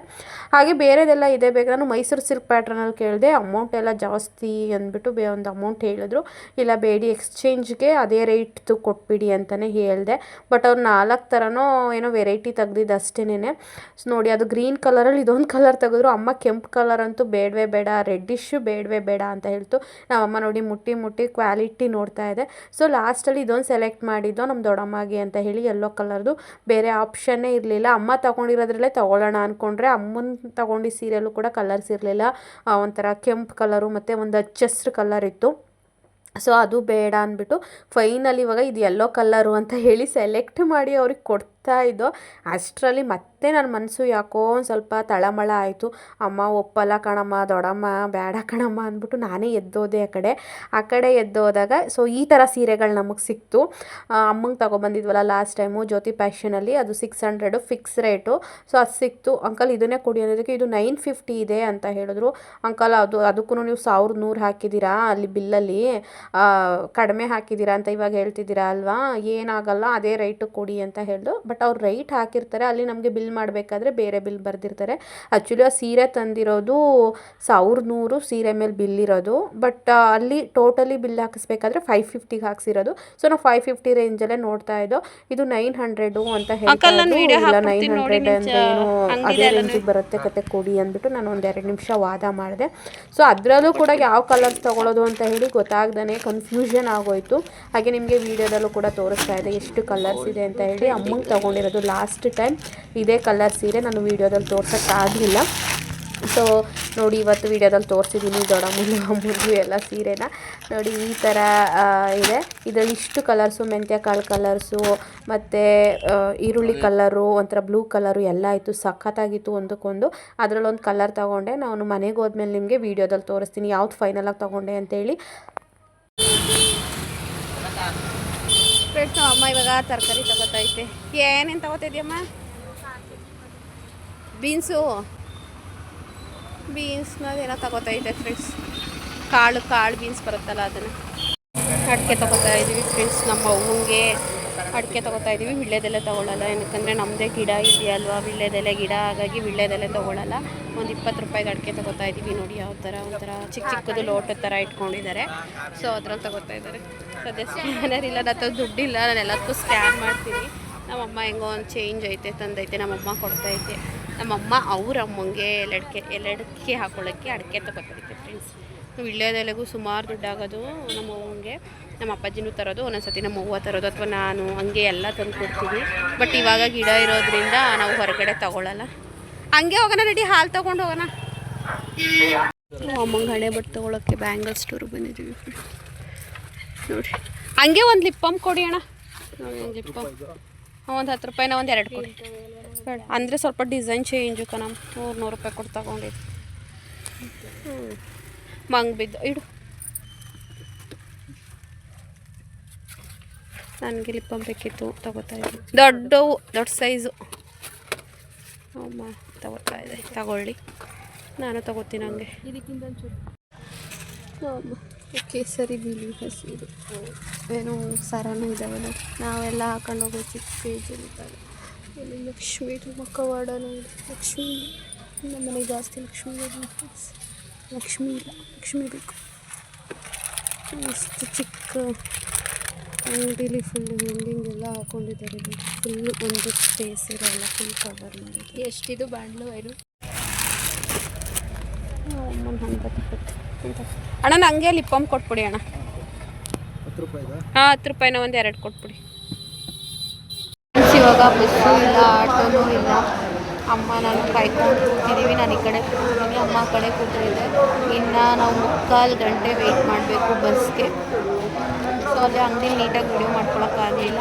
ಹಾಗೆ ಬೇರೆದೆಲ್ಲ ಇದೆ ಬೇಕಾದ್ರೆ ನಾನು ಮೈಸೂರು ಸಿಲ್ಕ್ ಪ್ಯಾಟ್ರನಲ್ಲಿ ಕೇಳಿದೆ. ಅಮೌಂಟ್ ಎಲ್ಲ ಜಾಸ್ತಿ ಅಂದ್ಬಿಟ್ಟು ಬೇ ಒಂದು ಅಮೌಂಟ್ ಹೇಳಿದ್ರು. ಇಲ್ಲ, ಬೇಡಿ, ಎಕ್ಸ್ಚೇಂಜ್ಗೆ ಅದೇ ರೇಟ್ದು ಕೊಟ್ಬಿಡಿ ಅಂತಲೇ ಹೇಳಿದೆ. ಬಟ್ ಅವ್ರು ನಾಲ್ಕು ಥರನೋ ಏನೋ ವೆರೈಟಿ ತೆಗ್ದಿದ್ದು ಅಷ್ಟೇನೆ ನೋಡಿ, ಅದು ಗ್ರೀನ್ ಕಲರಲ್ಲಿ ಇದೊಂದು ಕಲರ್ ತೆಗೆದ್ರು. ಅಮ್ಮ ಕೆಂಪು ಕಲರ್ ಅಂತೂ ಬೇಡವೇ ಬೇಡ ರೆಡ್ಡಿಶು ಬೇಡವೇ ಬೇಡ ಅಂತ ಹೇಳ್ತು. ನಾವಮ್ಮ ನೋಡಿ ಮುಟ್ಟಿ ಮುಟ್ಟಿ ಕ್ವಾಲಿಟಿ ನೋಡ್ತಾ ಇದೆ. ಸೊ, ಲಾಸ್ಟಲ್ಲಿ ಇದೊಂದು ಸೆಲೆಕ್ಟ್ ಮಾಡಿದ್ದು ನಮ್ಮ ದೊಡ್ಡಮ್ಮಗೆ ಅಂತ ಹೇಳಿ ಯೆಲ್ಲೋ ಕಲರ್ದು. ಬೇರೆ ಆಪ್ಷನ್ನೇ ಇರಲಿಲ್ಲ. ಅಮ್ಮ ತಗೊಂಡಿರೋದ್ರಲ್ಲೇ ತೊಗೊಳ್ಳೋಣ ಅಂದ್ಕೊಂಡ್ರೆ ಅಮ್ಮನ ತಗೊಂಡು ಸೀರೆಯಲ್ಲೂ ಕೂಡ ಕಲರ್ಸ್ ಇರಲಿಲ್ಲ. ಒಂಥರ ಕೆಂಪು ಕಲರು ಮತ್ತು ಒಂದು ಹಚ್ಚಸ್ರು ಕಲರ್ ಇತ್ತು. ಸೊ ಅದು ಬೇಡ ಅಂದ್ಬಿಟ್ಟು ಫೈನಲ್ ಇವಾಗ ಇದು ಎಲ್ಲೋ ಕಲ್ಲರು ಅಂತ ಹೇಳಿ ಸೆಲೆಕ್ಟ್ ಮಾಡಿ ಅವ್ರಿಗೆ ಕೊಡ್ತಾ ಇದ್ದೋ, ಅಷ್ಟರಲ್ಲಿ ಮತ್ತೆ ನನ್ನ ಮನಸ್ಸು ಯಾಕೋ ಒಂದು ಸ್ವಲ್ಪ ತಳಮಳ ಆಯಿತು. ಅಮ್ಮ, ಒಪ್ಪಲ್ಲ ಕಣಮ್ಮ, ದೊಡಮ್ಮ, ಬೇಡ ಕಣಮ್ಮ ಅಂದ್ಬಿಟ್ಟು ನಾನೇ ಎದ್ದೋದೆ ಆ ಕಡೆ. ಆ ಕಡೆ ಎದ್ದೋದಾಗ, ಸೊ ಈ ಥರ ಸೀರೆಗಳು ನಮಗೆ ಸಿಕ್ತು. ಅಮ್ಮಂಗೆ ತೊಗೊಬಂದಿದ್ವಲ್ಲ ಲಾಸ್ಟ್ ಟೈಮು ಜ್ಯೋತಿ ಪ್ಯಾಷನಲ್ಲಿ ಅದು six hundred fix rate so ಅದು ಸಿಕ್ತು. ಅಂಕಲ್, ಇದನ್ನೇ ಕೊಡಿ ಅನ್ನೋದಕ್ಕೆ ಇದು ನೈನ್ ಫಿಫ್ಟಿ ಇದೆ ಅಂತ ಹೇಳಿದ್ರು. ಅಂಕಲ್, ಅದು ಅದಕ್ಕೂ ನೀವು ಸಾವಿರದ ನೂರು ಹಾಕಿದ್ದೀರಾ ಅಲ್ಲಿ ಬಿಲ್ಲಲ್ಲಿ? ಕಡಿಮೆ ಹಾಕಿದ್ದೀರಾ ಅಂತ ಇವಾಗ ಹೇಳ್ತಿದ್ದೀರಾ ಅಲ್ವಾ? ಏನಾಗಲ್ಲ, ಅದೇ ರೇಟು ಕೊಡಿ ಅಂತ ಹೇಳಿದ್ರು ಬಟ್ ಅವ್ರು ರೈಟ್ ಹಾಕಿರ್ತಾರೆ ಅಲ್ಲಿ ನಮಗೆ ಬಿಲ್ ಮಾಡಬೇಕಾದ್ರೆ ಬೇರೆ ಬಿಲ್ ಬರೆದಿರ್ತಾರೆ. ಆ್ಯಕ್ಚುಲಿ ಆ ಸೀರೆ ತಂದಿರೋದು ಸಾವಿರದ ನೂರು ಸೀರೆ ಮೇಲೆ ಬಿಲ್ ಇರೋದು ಬಟ್ ಅಲ್ಲಿ ಟೋಟಲಿ ಬಿಲ್ ಹಾಕಿಸ್ಬೇಕಾದ್ರೆ ಫೈವ್ ಫಿಫ್ಟಿಗೆ ಹಾಕ್ಸಿರೋದು. ಸೊ ನಾವು ಫೈವ್ ಫಿಫ್ಟಿ ರೇಂಜಲ್ಲೇ ನೋಡ್ತಾ ಇದ್ದೋ ಇದು ನೈನ್ ಹಂಡ್ರೆಡು ಅಂತ ಇಲ್ಲ ನೈನ್ ಹಂಡ್ರೆಡ್ ಅಂತ ಏನು ಅದೇ ರೇಂಜಿಗೆ ಬರುತ್ತೆ ಕತೆ ಕೊಡಿ ಅಂದ್ಬಿಟ್ಟು ನಾನು ಒಂದೆರಡು ನಿಮಿಷ ವಾದ ಮಾಡಿದೆ. ಸೊ ಅದರಲ್ಲೂ ಕೂಡ ಯಾವ ಕಲರ್ ತೊಗೊಳೋದು ಅಂತ ಹೇಳಿ ಗೊತ್ತಾಗ್ದೇ ಕನ್ಫ್ಯೂಷನ್ ಆಗೋಯ್ತು. ಹಾಗೆ ನಿಮಗೆ ವೀಡಿಯೋದಲ್ಲೂ ಕೂಡ ತೋರಿಸ್ತಾ ಇದೆ ಎಷ್ಟು ಕಲರ್ಸ್ ಇದೆ ಅಂತ ಹೇಳಿ ಅಮ್ಮಂಗೆ ತೊಗೊಂಡಿರೋದು ಲಾಸ್ಟ್ ಟೈಮ್ ಇದೇ ಕಲರ್ ಸೀರೆ ನಾನು ವೀಡಿಯೋದಲ್ಲಿ ತೋರ್ಸೋಕ್ಕಾಗಲಿಲ್ಲ ಸೊ ನೋಡಿ ಇವತ್ತು ವಿಡಿಯೋದಲ್ಲಿ ತೋರಿಸಿದ್ದೀನಿ ದೊಡ್ಡಮ್ಮನ ಅಮ್ಮಂದು ಎಲ್ಲ ಸೀರೆನ. ನೋಡಿ ಈ ಥರ ಇದೆ. ಇದರಲ್ಲಿ ಇಷ್ಟು ಕಲರ್ಸು ಮೆಂತ್ಯ ಕಾಳು ಕಲರ್ಸು ಮತ್ತು ಈರುಳ್ಳಿ ಕಲರು ಒಂಥರ ಬ್ಲೂ ಕಲರು ಎಲ್ಲ ಇತ್ತು ಸಖತ್ತಾಗಿತ್ತು ಒಂದಕ್ಕೊಂದು. ಅದರಲ್ಲೊಂದು ಕಲರ್ ತೊಗೊಂಡೆ. ನಾನು ಮನೆಗೆ ಹೋದ್ಮೇಲೆ ನಿಮಗೆ ವೀಡಿಯೋದಲ್ಲಿ ತೋರಿಸ್ತೀನಿ. ಯಾವ್ದು ಫೈನಲಾಗಿ ತೊಗೊಂಡೆ ಅಂತೇಳಿ ಫ್ರೆಂಡ್ಸ್ ನಮ್ಮ ಅಮ್ಮ ಇವಾಗ ತರಕಾರಿ ತಗೋತೈತೆ. ಏನೇನು ತಗೋತಿದ್ಯಮ್ಮ ಬೀನ್ಸು. ಬೀನ್ಸ್ನದೇನೋ ತಗೋತಾ ತಗೋತೈತೆ ಫ್ರೆಂಡ್ಸ್ ಕಾಳು ಕಾಳು ಬೀನ್ಸ್ ಬರುತ್ತಲ್ಲ ಅದನ್ನು. ಅಡಿಕೆ ತಗೋತಾ ಇದ್ದೀವಿ ಫ್ರೆಂಡ್ಸ್ ನಮ್ಮ ಅವ್ವಂಗೆ ಅಡಿಕೆ ತಗೋತಾ ಇದ್ದೀವಿ, ವಿಳ್ಳೆದೆಲೆ ತಗೊಳ್ಳಲ್ಲ ಏನಕ್ಕಂದರೆ ನಮ್ಮದೇ ಗಿಡ ಇದೆಯಲ್ವಾ? ವಿಳ್ಳೆದೆಲೆ ಗಿಡ, ಹಾಗಾಗಿ ವಿಳ್ಳೆದೆಲೆ ತಗೊಳ್ಳಲ್ಲ ಒಂದು ಇಪ್ಪತ್ತು ರೂಪಾಯಿಗೆ ಅಡಿಕೆ ತಗೋತಾ ಇದ್ದೀವಿ. ನೋಡಿ ಯಾವ ಥರ ಒಂಥರ ಚಿಕ್ಕ ಚಿಕ್ಕದು ಲೋಟದ ಥರ ಇಟ್ಕೊಂಡಿದ್ದಾರೆ. ಸೊ ಅದ್ರಲ್ಲಿ ತಗೋತಾ ಇದ್ದಾರೆ. ಸದ್ಯ ಸ್ಕ್ಯಾನರ್ ಇಲ್ಲ ನನ್ನ ಹತ್ರ ದುಡ್ಡಿಲ್ಲ. ನಾನು ಎಲ್ಲದಕ್ಕೂ ಸ್ಕ್ಯಾನ್ ಮಾಡ್ತೀನಿ. ನಮ್ಮಮ್ಮ ಹೆಂಗೋ ಒಂದು ಚೇಂಜ್ ಐತೆ, ತಂದೈತೆ, ನಮ್ಮಮ್ಮ ಕೊಡ್ತೈತೆ. ನಮ್ಮಮ್ಮ ಅವ್ರ ಅಮ್ಮಂಗೆ ಎಲ್ಲಡಿಕೆ ಎಲ್ಲಡಿಕೆ ಹಾಕೊಳ್ಳೋಕ್ಕೆ ಅಡಿಕೆ ತಗೋತೈತೆ ಫ್ರೆಂಡ್ಸ್ ವಿಳ್ಳೆದೆಲೆಗೂ ಸುಮಾರು ದುಡ್ಡಾಗೋದು ನಮ್ಮ ಅವ್ವಂಗೆ, ನಮ್ಮ ಅಪ್ಪಾಜಿನೂ ತರೋದು, ಒಂದೊಂದ್ಸತಿ ನಮ್ಮ ಅವ್ವ ತರೋದು, ಅಥವಾ ನಾನು ಹಂಗೆ ಎಲ್ಲ ತಂದು ಕೊಡ್ತೀವಿ. ಬಟ್ ಇವಾಗ ಗಿಡ ಇರೋದ್ರಿಂದ ನಾವು ಹೊರಗಡೆ ತಗೊಳ್ಳಲ್ಲ ಹಂಗೆ ಹೋಗೋಣ, ರೆಡಿ, ಹಾಲು ತಗೊಂಡು ಹೋಗೋಣ. ಅಮ್ಮಂಗೆ ಹಣೆ ಬಟ್ ತೊಗೊಳಕ್ಕೆ ಬ್ಯಾಂಗಲ್ ಸ್ಟೋರ್ ಬಂದಿದ್ದೀವಿ. ನೋಡಿ, ಹಂಗೆ ಒಂದು ಲಿಪ್ ಪಂಪ್ ಕೊಡಿ ಅಣ್ಣ. ಒಂದು ಲಿಪ್ ಪಂಪ್ ಒಂದು ಹತ್ತು ರೂಪಾಯಿನ ಒಂದು ಎರಡು ಕೊಡಿ. ಅಂದರೆ ಸ್ವಲ್ಪ ಡಿಸೈನ್ ಚೇಂಜು ಕಣ ಮೂರು ನೂರು ರೂಪಾಯಿ ಕೊಟ್ಟು ತಗೊಂಡಿದ್ದು. ಹ್ಞೂ ಮಂಗ್ ಬಿದ್ದು, ಇಡು. ನನಗೆ ಲಿಪ್ ಬೇಕಿತ್ತು, ತಗೋತಾ ಇದ್ದೀನಿ. ದೊಡ್ಡವು ದೊಡ್ಡ ಸೈಜು ಅಮ್ಮ, ತಗೋತಾ ಇದೆ, ತಗೊಳ್ಳಿ. ನಾನು ತಗೋತೀನಿ ಹಂಗೆ. ಇದಕ್ಕಿಂತ ಕೇಸರಿ ಬಿಳಿ ಹಸಿರು. ಏನು ಸರನೂ ಇದಾವಲ್ಲ ನಾವೆಲ್ಲ ಹಾಕೊಂಡು ಹೋಗೋ ಚಿಕ್ಕ ಇದ್ದಾವೆ. ಇಲ್ಲಿ ಲಕ್ಷ್ಮಿ ಮಕ್ಕ ಇದೆ. ಲಕ್ಷ್ಮಿ ನಮ್ಮ ಮನೆ ಜಾಸ್ತಿ ಲಕ್ಷ್ಮಿ ಲಕ್ಷ್ಮಿ ಇಲ್ಲ ಲಕ್ಷ್ಮಿ ಬೇಕು ಇಷ್ಟು ಚಿಕ್ಕ ಅಂಗಡಿಲಿ ಫುಲ್ ಹೆಂಡಿಂಗ್ ಎಲ್ಲ ಹಾಕೊಂಡಿದ್ದಾರೆ ಫುಲ್ ಒಂದು ಸ್ಪೇಸ್ ಇರೋಲ್ಲ ಫುಲ್ ಕವರ್ ಮಾಡಿದ್ರು. ಎಷ್ಟಿದು ಬಾಂಡ್ಲು ಐದು ಅಣ್ಣ ನಂಗೆ ಲಿಪ್ ಪಂಪ್ ಕೊಟ್ಬಿಡಿ ಅಣ್ಣ. ಹಾಂ ಹತ್ತು ರೂಪಾಯಿನ ಒಂದು ಎರಡು ಕೊಟ್ಬಿಡಿ. ಇವಾಗ ಬಸ್ಸು ಇಲ್ಲ ಆಟೋನೂ ಇಲ್ಲ. ಅಮ್ಮ, ನಾನು ಕಾಯ್ಕೊಂಡು ಕೂತಿದ್ದೀವಿ. ನಾನು ಈ ಕಡೆ ಕೂತಿದ್ದೀನಿ. ಅಮ್ಮ ಕಡೆ ಕೂತಿದೆ. ಇನ್ನು ನಾವು ಮುಕ್ಕಾಲು ಗಂಟೆ ವೆಯ್ಟ್ ಮಾಡಬೇಕು ಬಸ್ಗೆ. ಸೊ ಅಲ್ಲಿ ಅಂಗಡಿ ನೀಟಾಗಿ ವಿಡಿಯೋ ಮಾಡ್ಕೊಳಕ್ಕಾಗಲಿಲ್ಲ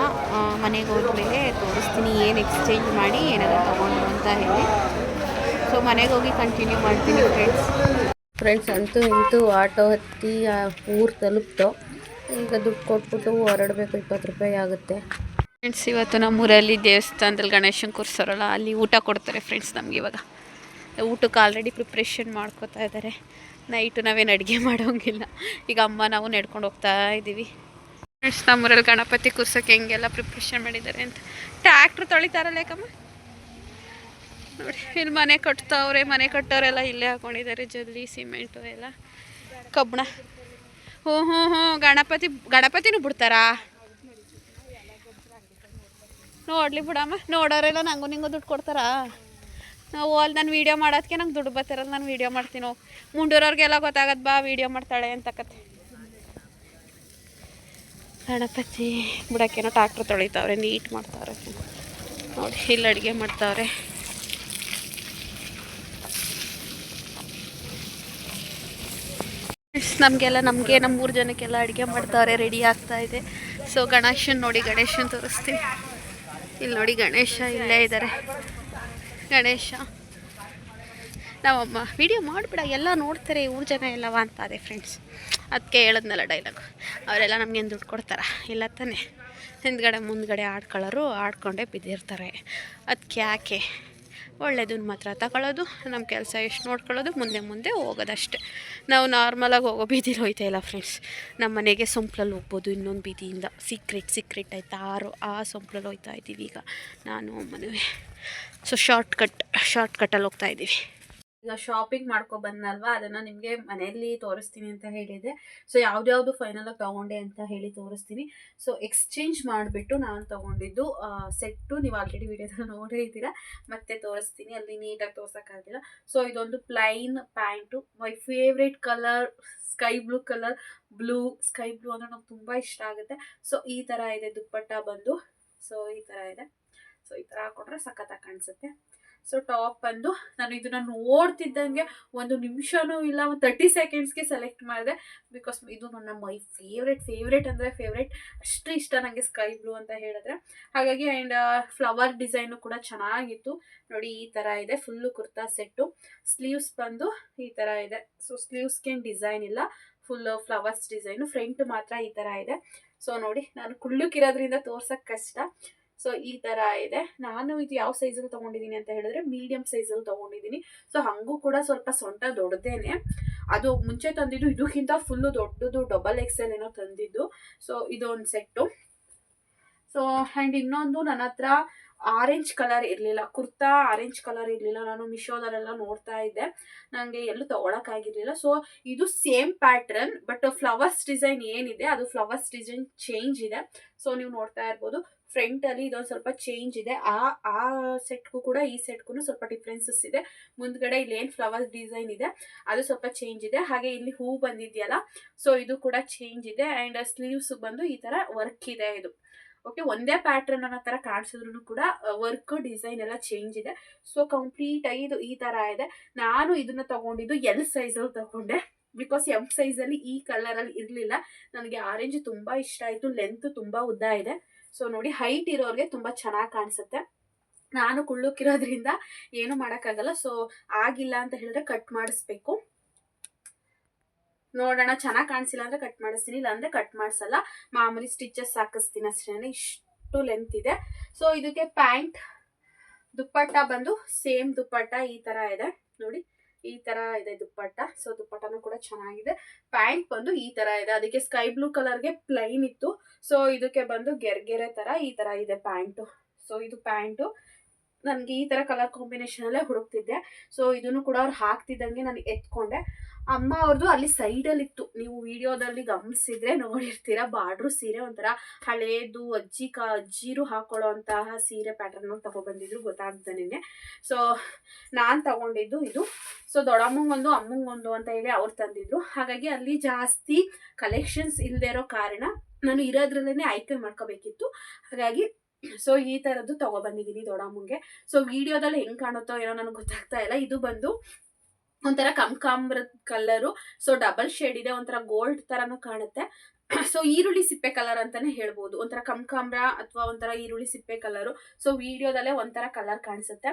ಮನೆಗೆ ಹೋದ್ಮೇಲೆ ತೋರಿಸ್ತೀನಿ ಏನು ಎಕ್ಸ್ಚೇಂಜ್ ಮಾಡಿ ಏನಾದ್ರು ತೊಗೊಂಡು ಅಂತ ಹೇಳಿ. ಸೊ ಮನೆಗೆ ಹೋಗಿ ಕಂಟಿನ್ಯೂ ಮಾಡ್ತೀನಿ ಫ್ರೆಂಡ್ಸ್ ಫ್ರೆಂಡ್ಸ್ ಅಂತೂ ಇಂತೂ ಆಟೋ ಹತ್ತಿ ಊರು ತಲುಪ್ತು. ಈಗ ದುಡ್ಡು ಕೊಟ್ಬಿಟ್ಟು ಹೊರಡಬೇಕು, ಇಪ್ಪತ್ತು ರೂಪಾಯಿ ಆಗುತ್ತೆ. ಫ್ರೆಂಡ್ಸ್ ಇವತ್ತು ನಮ್ಮೂರಲ್ಲಿ ದೇವಸ್ಥಾನದಲ್ಲಿ ಗಣೇಶನ್ ಕೂರಿಸೋರಲ್ಲ, ಅಲ್ಲಿ ಊಟ ಕೊಡ್ತಾರೆ ಫ್ರೆಂಡ್ಸ್ ನಮ್ಗೆ ಇವಾಗ. ಊಟಕ್ಕೆ ಆಲ್ರೆಡಿ ಪ್ರಿಪ್ರೇಷನ್ ಮಾಡ್ಕೋತಾ ಇದ್ದಾರೆ. ನೈಟು ನಾವೇನು ಅಡುಗೆ ಮಾಡೋಂಗಿಲ್ಲ. ಈಗ ಅಮ್ಮ, ನಾವು ನಡ್ಕೊಂಡು ಹೋಗ್ತಾ ಇದ್ದೀವಿ ಫ್ರೆಂಡ್ಸ್ ನಮ್ಮೂರಲ್ಲಿ ಗಣಪತಿ ಕೂರ್ಸೋಕ್ಕೆ ಹೆಂಗೆಲ್ಲ ಪ್ರಿಪ್ರೇಷನ್ ಮಾಡಿದ್ದಾರೆ ಅಂತ. ಟ್ಯಾಕ್ಟ್ರ್ ತೊಳಿತಾರಲ್ಲ ಯಾಕಮ್ಮ? ನೋಡಿ, ಇಲ್ಲಿ ಮನೆ ಕಟ್ತಾವ್ರೆ, ಮನೆ ಕಟ್ಟೋರೆಲ್ಲ ಇಲ್ಲೇ ಹಾಕೊಂಡಿದ್ದಾರೆ. ಜಲ್ಲಿ ಸಿಮೆಂಟು ಎಲ್ಲ. ಕಬ್ಬಣ. ಹ್ಞೂ ಹ್ಞೂ ಹ್ಞೂ ಗಣಪತಿ, ಗಣಪತಿನೂ ಬಿಡ್ತಾರಾ? ನೋಡ್ಲಿ ಬಿಡಮ್ಮ. ನೋಡೋರೆಲ್ಲ ನಂಗೂ ನಿಂಗೂ ದುಡ್ಡು ಕೊಡ್ತಾರಾ? ನಾವು ಅಲ್ಲಿ ನಾನು ವೀಡಿಯೋ ಮಾಡೋದಕ್ಕೆ ನಂಗೆ ದುಡ್ಡು ಬರ್ತಿರಲ್ಲ, ನಾನು ವೀಡಿಯೋ ಮಾಡ್ತೀನಿ ಹೋಗಿ. ಮುಂಡೂರವ್ರಿಗೆಲ್ಲ ಗೊತ್ತಾಗತ್ತೆ ಬಾ ವೀಡಿಯೋ ಮಾಡ್ತಾಳೆ ಅಂತಕತ್ತೆ ಗಣಪತಿ ಬಿಡೋಕ್ಕೇನೋ ಟ್ಯಾಕ್ಟ್ರ್ ತೊಳಿತಾವ್ರೆ ನೀಟ್ ಮಾಡ್ತಾವ್ರೆ. ನೋಡಿ, ಇಲ್ಲಿ ಅಡುಗೆ ಮಾಡ್ತಾವ್ರೆ. ನಮಗೆಲ್ಲ, ನಮಗೆ ನಮ್ಮ ಮೂರು ಜನಕ್ಕೆಲ್ಲ ಅಡುಗೆ ಮಾಡ್ತಾವ್ರೆ ರೆಡಿ ಆಗ್ತಾ ಇದೆ. ಸೊ ಗಣೇಶನ್ ನೋಡಿ, ಗಣೇಶನ್ ತೋರಿಸ್ತೀನಿ. ಇಲ್ಲಿ ನೋಡಿ ಗಣೇಶ ಇಲ್ಲೇ ಇದ್ದಾರೆ. ಗಣೇಶ. ನಾವಮ್ಮ ವಿಡಿಯೋ ಮಾಡಿಬಿಡ, ಎಲ್ಲ ನೋಡ್ತಾರೆ, ಊರು ಜನ ಎಲ್ಲವ ಅದೇ ಫ್ರೆಂಡ್ಸ್ ಅದಕ್ಕೆ ಹೇಳದ್ನಲ್ಲ ಡೈಲಾಗ್ ಅವರೆಲ್ಲ ನಮಗೇನು ದುಡ್ಡು ಕೊಡ್ತಾರ? ಇಲ್ಲ ತಾನೆ. ಹಿಂದ್ಗಡೆ ಮುಂದ್ಗಡೆ ಆಡ್ಕೊಳ್ಳೋರು ಆಡ್ಕೊಂಡೇ ಬಿದ್ದಿರ್ತಾರೆ. ಅದಕ್ಕೆ ಯಾಕೆ? ಒಳ್ಳೇದನ್ನ ಮಾತ್ರ ತಗೊಳ್ಳೋದು, ನಮ್ಮ ಕೆಲಸ ಎಷ್ಟು ನೋಡ್ಕೊಳ್ಳೋದು, ಮುಂದೆ ಮುಂದೆ ಹೋಗೋದಷ್ಟೇ. ನಾವು ನಾರ್ಮಲಾಗಿ ಹೋಗೋ ಬೀದಿಲಿ ಹೋಯ್ತಾ ಇಲ್ಲ ಫ್ರೆಂಡ್ಸ್ ನಮ್ಮ ಮನೆಗೆ ಸೊಂಪ್ಲಲ್ಲಿ ಹೋಗ್ಬೋದು, ಇನ್ನೊಂದು ಬೀದಿಯಿಂದ ಸೀಕ್ರೆಟ್ ಸೀಕ್ರೆಟ್ ಆಯ್ತಾ? ಆರು, ಆ ಸೊಂಪ್ಲಲ್ಲಿ ಹೋಗ್ತಾ ಇದ್ದೀವಿ ಈಗ. ನಾನು ಮದುವೆ ಸೊ ಶಾರ್ಟ್ ಕಟ್ ಶಾರ್ಟ್ ಕಟ್ಟಲ್ಲಿ ಹೋಗ್ತಾ ಇದ್ದೀವಿ ಈಗ ಶಾಪಿಂಗ್ ಮಾಡ್ಕೊ ಬಂದಲ್ವಾ ಅದನ್ನು ನಿಮಗೆ ಮನೆಯಲ್ಲಿ ತೋರಿಸ್ತೀನಿ ಅಂತ ಹೇಳಿದೆ. ಸೊ ಫೈನಲ್ ಆಗಿ ತಗೊಂಡೆ ಅಂತ ಹೇಳಿ ತೋರಿಸ್ತೀನಿ. ಸೊ ಎಕ್ಸ್ಚೇಂಜ್ ಮಾಡಿಬಿಟ್ಟು ನಾನು ತಗೊಂಡಿದ್ದು ಸೆಟ್ಟು ನೀವು ಆಲ್ರೆಡಿ ವಿಡಿಯೋದಲ್ಲಿ ನೋಡೇ ಇದ್ದೀರಾ. ಮತ್ತೆ ತೋರಿಸ್ತೀನಿ, ಅಲ್ಲಿ ನೀಟಾಗಿ ತೋರ್ಸೋಕ್ಕಾಗಿಲ್ಲ ಸೊ ಇದೊಂದು plain pant my favourite colour sky blue colour blue sky blue ಅಂದರೆ ನಂಗೆ ತುಂಬ ಇಷ್ಟ ಆಗುತ್ತೆ. ಸೊ ಈ ಥರ ಇದೆ ದುಪ್ಪಟ್ಟ ಬಂದು. ಸೊ ಈ ಥರ ಇದೆ. ಸೊ ಈ ಥರ ಹಾಕೊಂಡ್ರೆ ಸಖತ್ತಾಗಿ ಕಾಣಿಸುತ್ತೆ. ಸೊ ಟಾಪ್ ಬಂದು ನಾನು ಇದನ್ನ ನೋಡ್ತಿದ್ದಂಗೆ ಒಂದು ನಿಮಿಷನೂ ಇಲ್ಲ, ಒಂದು ತರ್ಟಿ ಸೆಕೆಂಡ್ಸ್ಗೆ ಸೆಲೆಕ್ಟ್ ಮಾಡಿದೆ. ಬಿಕಾಸ್ ಇದು ನನ್ನ ಮೈ ಫೇವ್ರೆಟ್ ಫೇವ್ರೆಟ್ ಅಂದರೆ ಫೇವ್ರೆಟ್ ಅಷ್ಟು ಇಷ್ಟ ನನಗೆ ಸ್ಕೈ ಬ್ಲೂ ಅಂತ ಹೇಳಿದ್ರೆ. ಹಾಗಾಗಿ ಆ್ಯಂಡ್ ಫ್ಲವರ್ ಡಿಸೈನು ಕೂಡ ಚೆನ್ನಾಗಿತ್ತು. ನೋಡಿ, ಈ ಥರ ಇದೆ. ಫುಲ್ಲು ಕುರ್ತಾ ಸೆಟ್ಟು ಸ್ಲೀವ್ಸ್ ಬಂದು ಈ ಥರ ಇದೆ. ಸೊ ಸ್ಲೀವ್ಸ್ಗೇನು ಡಿಸೈನ್ ಇಲ್ಲ. ಫುಲ್ ಫ್ಲವರ್ಸ್ ಡಿಸೈನು ಫ್ರಂಟ್ ಮಾತ್ರ ಈ ಥರ ಇದೆ. ಸೊ ನೋಡಿ, ನಾನು ಕುಳ್ಳುಕಿರೋದ್ರಿಂದ ತೋರ್ಸೋಕ್ಕೆ ಕಷ್ಟ. ಸೊ ಈ ಥರ ಇದೆ. ನಾನು ಇದು ಯಾವ ಸೈಜಲ್ಲಿ ತೊಗೊಂಡಿದ್ದೀನಿ ಅಂತ ಹೇಳಿದ್ರೆ ಮೀಡಿಯಮ್ ಸೈಜಲ್ಲಿ ತೊಗೊಂಡಿದ್ದೀನಿ. ಸೊ ಹಾಗೂ ಕೂಡ ಸ್ವಲ್ಪ ಸೊಂಟ ದೊಡ್ಡದೇನೆ. ಅದು ಮುಂಚೆ ತಂದಿದ್ದು ಇದಕ್ಕಿಂತ ಫುಲ್ಲು ದೊಡ್ಡದು ಡಬಲ್ ಎಕ್ಸೆಲ್ ಏನೋ ತಂದಿದ್ದು. ಸೊ ಇದೊಂದು ಸೆಟ್ಟು ಸೊ ಆ್ಯಂಡ್ ಇನ್ನೊಂದು ನನ್ನ ಹತ್ರ ಆರೆಂಜ್ ಕಲರ್ ಇರಲಿಲ್ಲ. ಕುರ್ತಾ ಆರೆಂಜ್ ಕಲರ್ ಇರಲಿಲ್ಲ. ನಾನು ಮಿಶೋದಲ್ಲೆಲ್ಲ ನೋಡ್ತಾ ಇದ್ದೆ. ನನಗೆ ಎಲ್ಲೂ ತೊಗೊಳಕ್ಕಾಗಿರಲಿಲ್ಲ ಸೊ ಇದು same pattern but flowers design ಏನಿದೆ, ಅದು ಫ್ಲವರ್ಸ್ ಡಿಸೈನ್ ಚೇಂಜ್ ಇದೆ. ಸೊ ನೀವು ನೋಡ್ತಾ ಇರ್ಬೋದು. ಫ್ರಂಟಲ್ಲಿ ಇದೊಂದು ಸ್ವಲ್ಪ ಚೇಂಜ್ ಇದೆ. ಆ ಆ ಸೆಟ್ಗೂ ಕೂಡ ಈ ಸೆಟ್ಗೂ ಸ್ವಲ್ಪ ಡಿಫ್ರೆನ್ಸಸ್ ಇದೆ. ಮುಂದ್ಗಡೆ ಇಲ್ಲಿ ಏನ್ ಫ್ಲವರ್ಸ್ ಡಿಸೈನ್ ಇದೆ, ಅದು ಸ್ವಲ್ಪ ಚೇಂಜ್ ಇದೆ. ಹಾಗೆ ಇಲ್ಲಿ ಹೂ ಬಂದಿದೆಯಲ್ಲ ಸೊ ಇದು ಕೂಡ ಚೇಂಜ್ ಇದೆ. ಆ್ಯಂಡ್ ಸ್ಲೀವ್ಸ್ ಬಂದು ಈ ಥರ ವರ್ಕ್ ಇದೆ ಇದು. ಓಕೆ ಒಂದೇ ಪ್ಯಾಟ್ರನ್ ಅನ್ನೋ ಥರ ಕಾಣಿಸಿದ್ರು ಕೂಡ ವರ್ಕ್ ಡಿಸೈನ್ ಎಲ್ಲ ಚೇಂಜ್ ಇದೆ. ಸೊ ಕಂಪ್ಲೀಟ್ ಆಗಿ ಇದು ಈ ಥರ ಇದೆ. ನಾನು ಇದನ್ನ ತಗೊಂಡಿದ್ದು ಎಲ್ ಸೈಜಲ್ಲಿ ತಗೊಂಡೆ. ಬಿಕಾಸ್ ಎಂ ಸೈಜಲ್ಲಿ ಈ ಕಲರಲ್ಲಿ ಇರಲಿಲ್ಲ. ನನಗೆ ಆರೆಂಜ್ ತುಂಬ ಇಷ್ಟ ಆಯಿತು. ಲೆಂತ್ ತುಂಬ ಉದ್ದ ಇದೆ. ಸೊ ನೋಡಿ ಹೈಟ್ ಇರೋರಿಗೆ ತುಂಬ ಚೆನ್ನಾಗಿ ಕಾಣಿಸುತ್ತೆ. ನಾನು ಕುಳ್ಳುಕ್ಕಿರೋದ್ರಿಂದ ಏನು ಮಾಡೋಕ್ಕಾಗಲ್ಲ. ಸೊ ಆಗಿಲ್ಲ ಅಂತ ಹೇಳಿದ್ರೆ ಕಟ್ ಮಾಡಿಸ್ಬೇಕು. ನೋಡೋಣ, ಚೆನ್ನಾಗಿ ಕಾಣಿಸಿಲ್ಲ ಅಂದರೆ ಕಟ್ ಮಾಡಿಸ್ತೀನಿ ಇಲ್ಲಾಂದರೆ ಕಟ್ ಮಾಡಿಸಲ್ಲ. ಮಾಮೂಲಿ ಸ್ಟಿಚಸ್ ಹಾಕಿಸ್ತೀನಿ ಅಷ್ಟೇ ಇಷ್ಟು ಲೆಂತ್ ಇದೆ. ಸೊ ಇದಕ್ಕೆ ಪ್ಯಾಂಟ್ ದುಪ್ಪಟ್ಟ ಬಂದು ಸೇಮ್ ದುಪ್ಪಟ್ಟ ಈ ಥರ ಇದೆ. ನೋಡಿ. ಈ ಥರ ಇದೆ ದುಪ್ಪಟ್ಟ. ಸೊ ದುಪ್ಪಟ್ಟನೂ ಕೂಡ ಚೆನ್ನಾಗಿದೆ. ಪ್ಯಾಂಟ್ ಬಂದು ಈ ಥರ ಇದೆ. ಅದಕ್ಕೆ ಸ್ಕೈ ಬ್ಲೂ ಕಲರ್ಗೆ ಪ್ಲೈನ್ ಇತ್ತು. ಸೊ ಇದಕ್ಕೆ ಬಂದು ಗೆರ್ಗೆರೆ ಥರ ಈ ಥರ ಇದೆ ಪ್ಯಾಂಟು ಸೊ ಇದು ಪ್ಯಾಂಟು ನನಗೆ ಈ ಥರ ಕಲರ್ ಕಾಂಬಿನೇಷನಲ್ಲೇ ಹುಡುಕ್ತಿದ್ದೆ. ಸೊ ಇದನ್ನು ಕೂಡ ಅವ್ರು ಹಾಕ್ತಿದ್ದಂಗೆ ನಾನು ಎತ್ಕೊಂಡೆ. ಅಮ್ಮ ಅವ್ರದ್ದು ಅಲ್ಲಿ ಸೈಡಲ್ಲಿ ಇತ್ತು ನೀವು ವಿಡಿಯೋದಲ್ಲಿ ಗಮನಿಸಿದ್ರೆ ನೋಡಿರ್ತೀರ ಬಾರ್ಡ್ರು ಸೀರೆ ಒಂಥರ ಹಳೇದು, ಅಜ್ಜಿ ಕ, ಅಜ್ಜಿರು ಹಾಕೊಳ್ಳೋ ಅಂತಹ ಸೀರೆ ಪ್ಯಾಟರ್ನ್ ತಗೊಬಂದಿದ್ರು ಗೊತ್ತಾಗ್ದನೇ ಸೊ ನಾನು ತಗೊಂಡಿದ್ದು ಇದು. ಸೊ ದೊಡ್ಡಮ್ಮಂಗೊಂದು, ಅಮ್ಮಂಗೊಂದು ಅಂತ ಹೇಳಿ ಅವ್ರು ತಂದಿದ್ರು. ಹಾಗಾಗಿ ಅಲ್ಲಿ ಜಾಸ್ತಿ ಕಲೆಕ್ಷನ್ಸ್ ಇಲ್ಲದೆ ಇರೋ ಕಾರಣ ನಾನು ಇರೋದ್ರಲ್ಲೇ ಆಯ್ಕೆ ಮಾಡ್ಕೋಬೇಕಿತ್ತು. ಹಾಗಾಗಿ ಸೊ ಈ ಥರದ್ದು ತಗೊಬಂದಿದ್ದೀನಿ ದೊಡ್ಡಮ್ಮಂಗೆ. ಸೊ ವಿಡಿಯೋದಲ್ಲಿ ಹೆಂಗೆ ಕಾಣುತ್ತೋ ಏನೋ ನನಗೆ ಗೊತ್ತಾಗ್ತಾ ಇಲ್ಲ. ಇದು ಬಂದು ಒಂಥರ ಕಮ್ಕಾಂಬ್ರದ ಕಲರು ಸೊ ಡಬಲ್ ಶೇಡ್ ಇದೆ, ಒಂಥರ ಗೋಲ್ಡ್ ತರನು ಕಾಣುತ್ತೆ. ಸೊ ಈರುಳ್ಳಿ ಸಿಪ್ಪೆ ಕಲರ್ ಅಂತಾನೆ ಹೇಳ್ಬೋದು. ಒಂಥರ ಕಮ್ಕಾಂಬ್ರ ಅಥವಾ ಒಂಥರ ಈರುಳ್ಳಿ ಸಿಪ್ಪೆ ಕಲರು ಸೊ ವಿಡಿಯೋದಲ್ಲೇ ಒಂಥರ ಕಲರ್ ಕಾಣಿಸುತ್ತೆ.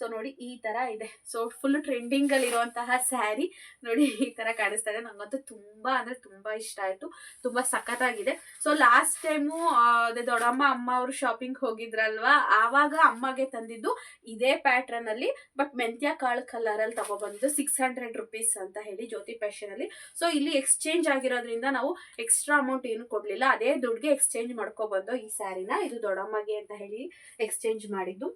ಸೊ ನೋಡಿ ಈ ಥರ ಇದೆ. ಸೊ ಫುಲ್ ಟ್ರೆಂಡಿಂಗಲ್ಲಿ ಇರುವಂತಹ ಸ್ಯಾರಿ ನೋಡಿ ಈ ತರ ಕಾಣಿಸ್ತಾ ಇದೆ. ನನಗಂತೂ ತುಂಬ ಅಂದರೆ ತುಂಬ ಇಷ್ಟ ಆಯಿತು. ತುಂಬ ಸಖತ್ತಾಗಿದೆ ಸೊ ಲಾಸ್ಟ್ ಟೈಮು ಅದೇ ದೊಡ್ಡಮ್ಮ, ಅಮ್ಮ ಅವರು ಶಾಪಿಂಗ್ ಹೋಗಿದ್ರಲ್ವಾ? ಆವಾಗ ಅಮ್ಮಗೆ ತಂದಿದ್ದು ಇದೇ ಪ್ಯಾಟ್ರನಲ್ಲಿ ಬಟ್ ಮೆಂತ್ಯ ಕಾಳು ಕಲರಲ್ಲಿ ತಗೊಬಂದಿದ್ದು ಸಿಕ್ಸ್ ಹಂಡ್ರೆಡ್ ರುಪೀಸ್ ಅಂತ ಹೇಳಿ ಜ್ಯೋತಿ ಫ್ಯಾಷನಲ್ಲಿ ಸೊ ಇಲ್ಲಿ ಎಕ್ಸ್ಚೇಂಜ್ ಆಗಿರೋದ್ರಿಂದ ನಾವು ಎಕ್ಸ್ಟ್ರಾ ಅಮೌಂಟ್ ಏನು ಕೊಡಲಿಲ್ಲ. ಅದೇ ದುಡ್ಡಿಗೆ ಎಕ್ಸ್ಚೇಂಜ್ ಮಾಡ್ಕೊಬಂದು ಈ ಸ್ಯಾರಿನ ಇದು ದೊಡ್ಡಮ್ಮಗೆ ಅಂತ ಹೇಳಿ ಎಕ್ಸ್ಚೇಂಜ್ ಮಾಡಿದ್ದು.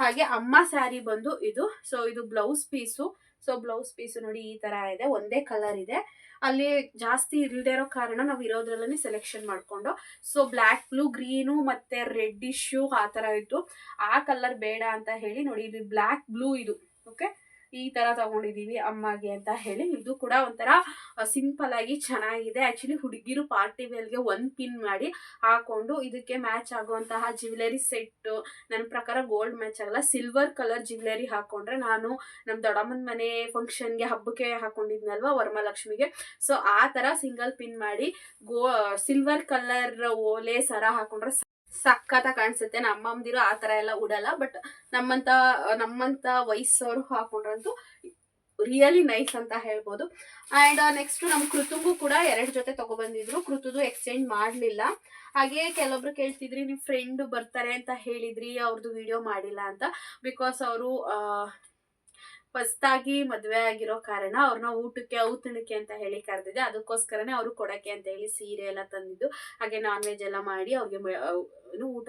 ಹಾಗೆ ಅಮ್ಮ ಸ್ಯಾರಿ ಬಂದು ಇದು ಸೊ ಇದು blouse piece so blouse piece ನೋಡಿ ಈ ಥರ ಇದೆ, ಒಂದೇ ಕಲರ್ ಇದೆ. ಅಲ್ಲಿ ಜಾಸ್ತಿ ಇಲ್ಲದೆ ಇರೋ ಕಾರಣ ನಾವು ಇರೋದ್ರಲ್ಲೇ ಸೆಲೆಕ್ಷನ್ ಮಾಡಿಕೊಂಡು ಸೊ ಬ್ಲ್ಯಾಕ್ ಬ್ಲೂ ಗ್ರೀನು ಮತ್ತು ರೆಡ್ಡಿಶು ಆ ಥರ ಇತ್ತು. ಆ ಕಲರ್ ಬೇಡ ಅಂತ ಹೇಳಿ ನೋಡಿ, ಇದು ಬ್ಲ್ಯಾಕ್ ಬ್ಲೂ ಇದು ಓಕೆ ಈ ಥರ ತಗೊಂಡಿದ್ದೀವಿ ಅಮ್ಮಗೆ ಅಂತ ಹೇಳಿ. ಇದು ಕೂಡ ಒಂಥರ ಸಿಂಪಲ್ ಆಗಿ ಚೆನ್ನಾಗಿದೆ. ಆ್ಯಕ್ಚುಲಿ ಹುಡುಗಿರು ಪಾರ್ಟಿ ವೇಲ್ಗೆ ಒಂದು ಪಿನ್ ಮಾಡಿ ಹಾಕೊಂಡು ಇದಕ್ಕೆ ಮ್ಯಾಚ್ ಆಗುವಂತಹ ಜ್ಯುವೆಲರಿ ಸೆಟ್ಟು ನನ್ನ ಪ್ರಕಾರ ಗೋಲ್ಡ್ ಮ್ಯಾಚ್ ಆಗಲ್ಲ ಸಿಲ್ವರ್ ಕಲರ್ ಜ್ಯುವೆಲರಿ ಹಾಕೊಂಡ್ರೆ ನಾನು ನಮ್ಮ ದೊಡ್ಡಮ್ಮನ ಮನೆ ಫಂಕ್ಷನ್ಗೆ ಹಬ್ಬಕ್ಕೆ ಹಾಕೊಂಡಿದ್ನಲ್ವ ವರಮಹಾಲಕ್ಷ್ಮಿಗೆ ಸೊ ಆ ಥರ ಸಿಂಗಲ್ ಪಿನ್ ಮಾಡಿ ಗೋ ಸಿಲ್ವರ್ ಕಲರ್ ಓಲೆ ಸರ ಹಾಕೊಂಡ್ರೆ ಸಖತ್ತ ಕಾಣಿಸುತ್ತೆ. ನಮ್ಮ ಆ ಥರ ಎಲ್ಲ ಉಡಲ್ಲ. ಬಟ್ ನಮ್ಮಂತ ನಮ್ಮಂತ ವಯಸ್ಸವರು ಹಾಕೊಂಡ್ರಂತೂ ರಿಯಲಿ ನೈಸ್ ಅಂತ ಹೇಳ್ಬೋದು. ಆ್ಯಂಡ್ ನೆಕ್ಸ್ಟ್ ನಮ್ಮ ಕೃತುಗೂ ಕೂಡ ಎರಡು ಜೊತೆ ತಗೊಬಂದಿದ್ರು. ಕೃತುದು ಎಕ್ಸ್ಚೇಂಜ್ ಮಾಡಲಿಲ್ಲ. ಹಾಗೆ ಕೆಲವೊಬ್ರು ಕೇಳ್ತಿದ್ರಿ ನಿಮ್ಮ ಫ್ರೆಂಡ್ ಬರ್ತಾರೆ ಅಂತ ಹೇಳಿದ್ರಿ ಅವ್ರದ್ದು ವಿಡಿಯೋ ಮಾಡಿಲ್ಲ ಅಂತ. ಬಿಕಾಸ್ ಅವರು ಹೊಸ್ದಾಗಿ ಮದುವೆ ಆಗಿರೋ ಕಾರಣ ಅವ್ರನ್ನ ಊಟಕ್ಕೆ, ಔತಣಕ್ಕೆ ಅಂತ ಹೇಳಿ ಕರೆದಿದ್ದೆ ಅದಕ್ಕೋಸ್ಕರನೇ ಅವರು ಕೊಡಕ್ಕೆ ಅಂತ ಹೇಳಿ ಸೀರೆ ಎಲ್ಲ ತಂದಿದ್ದು. ಹಾಗೆ ನಾನ್ ವೆಜ್ ಎಲ್ಲ ಮಾಡಿ ಅವ್ರಿಗೆ ಊಟ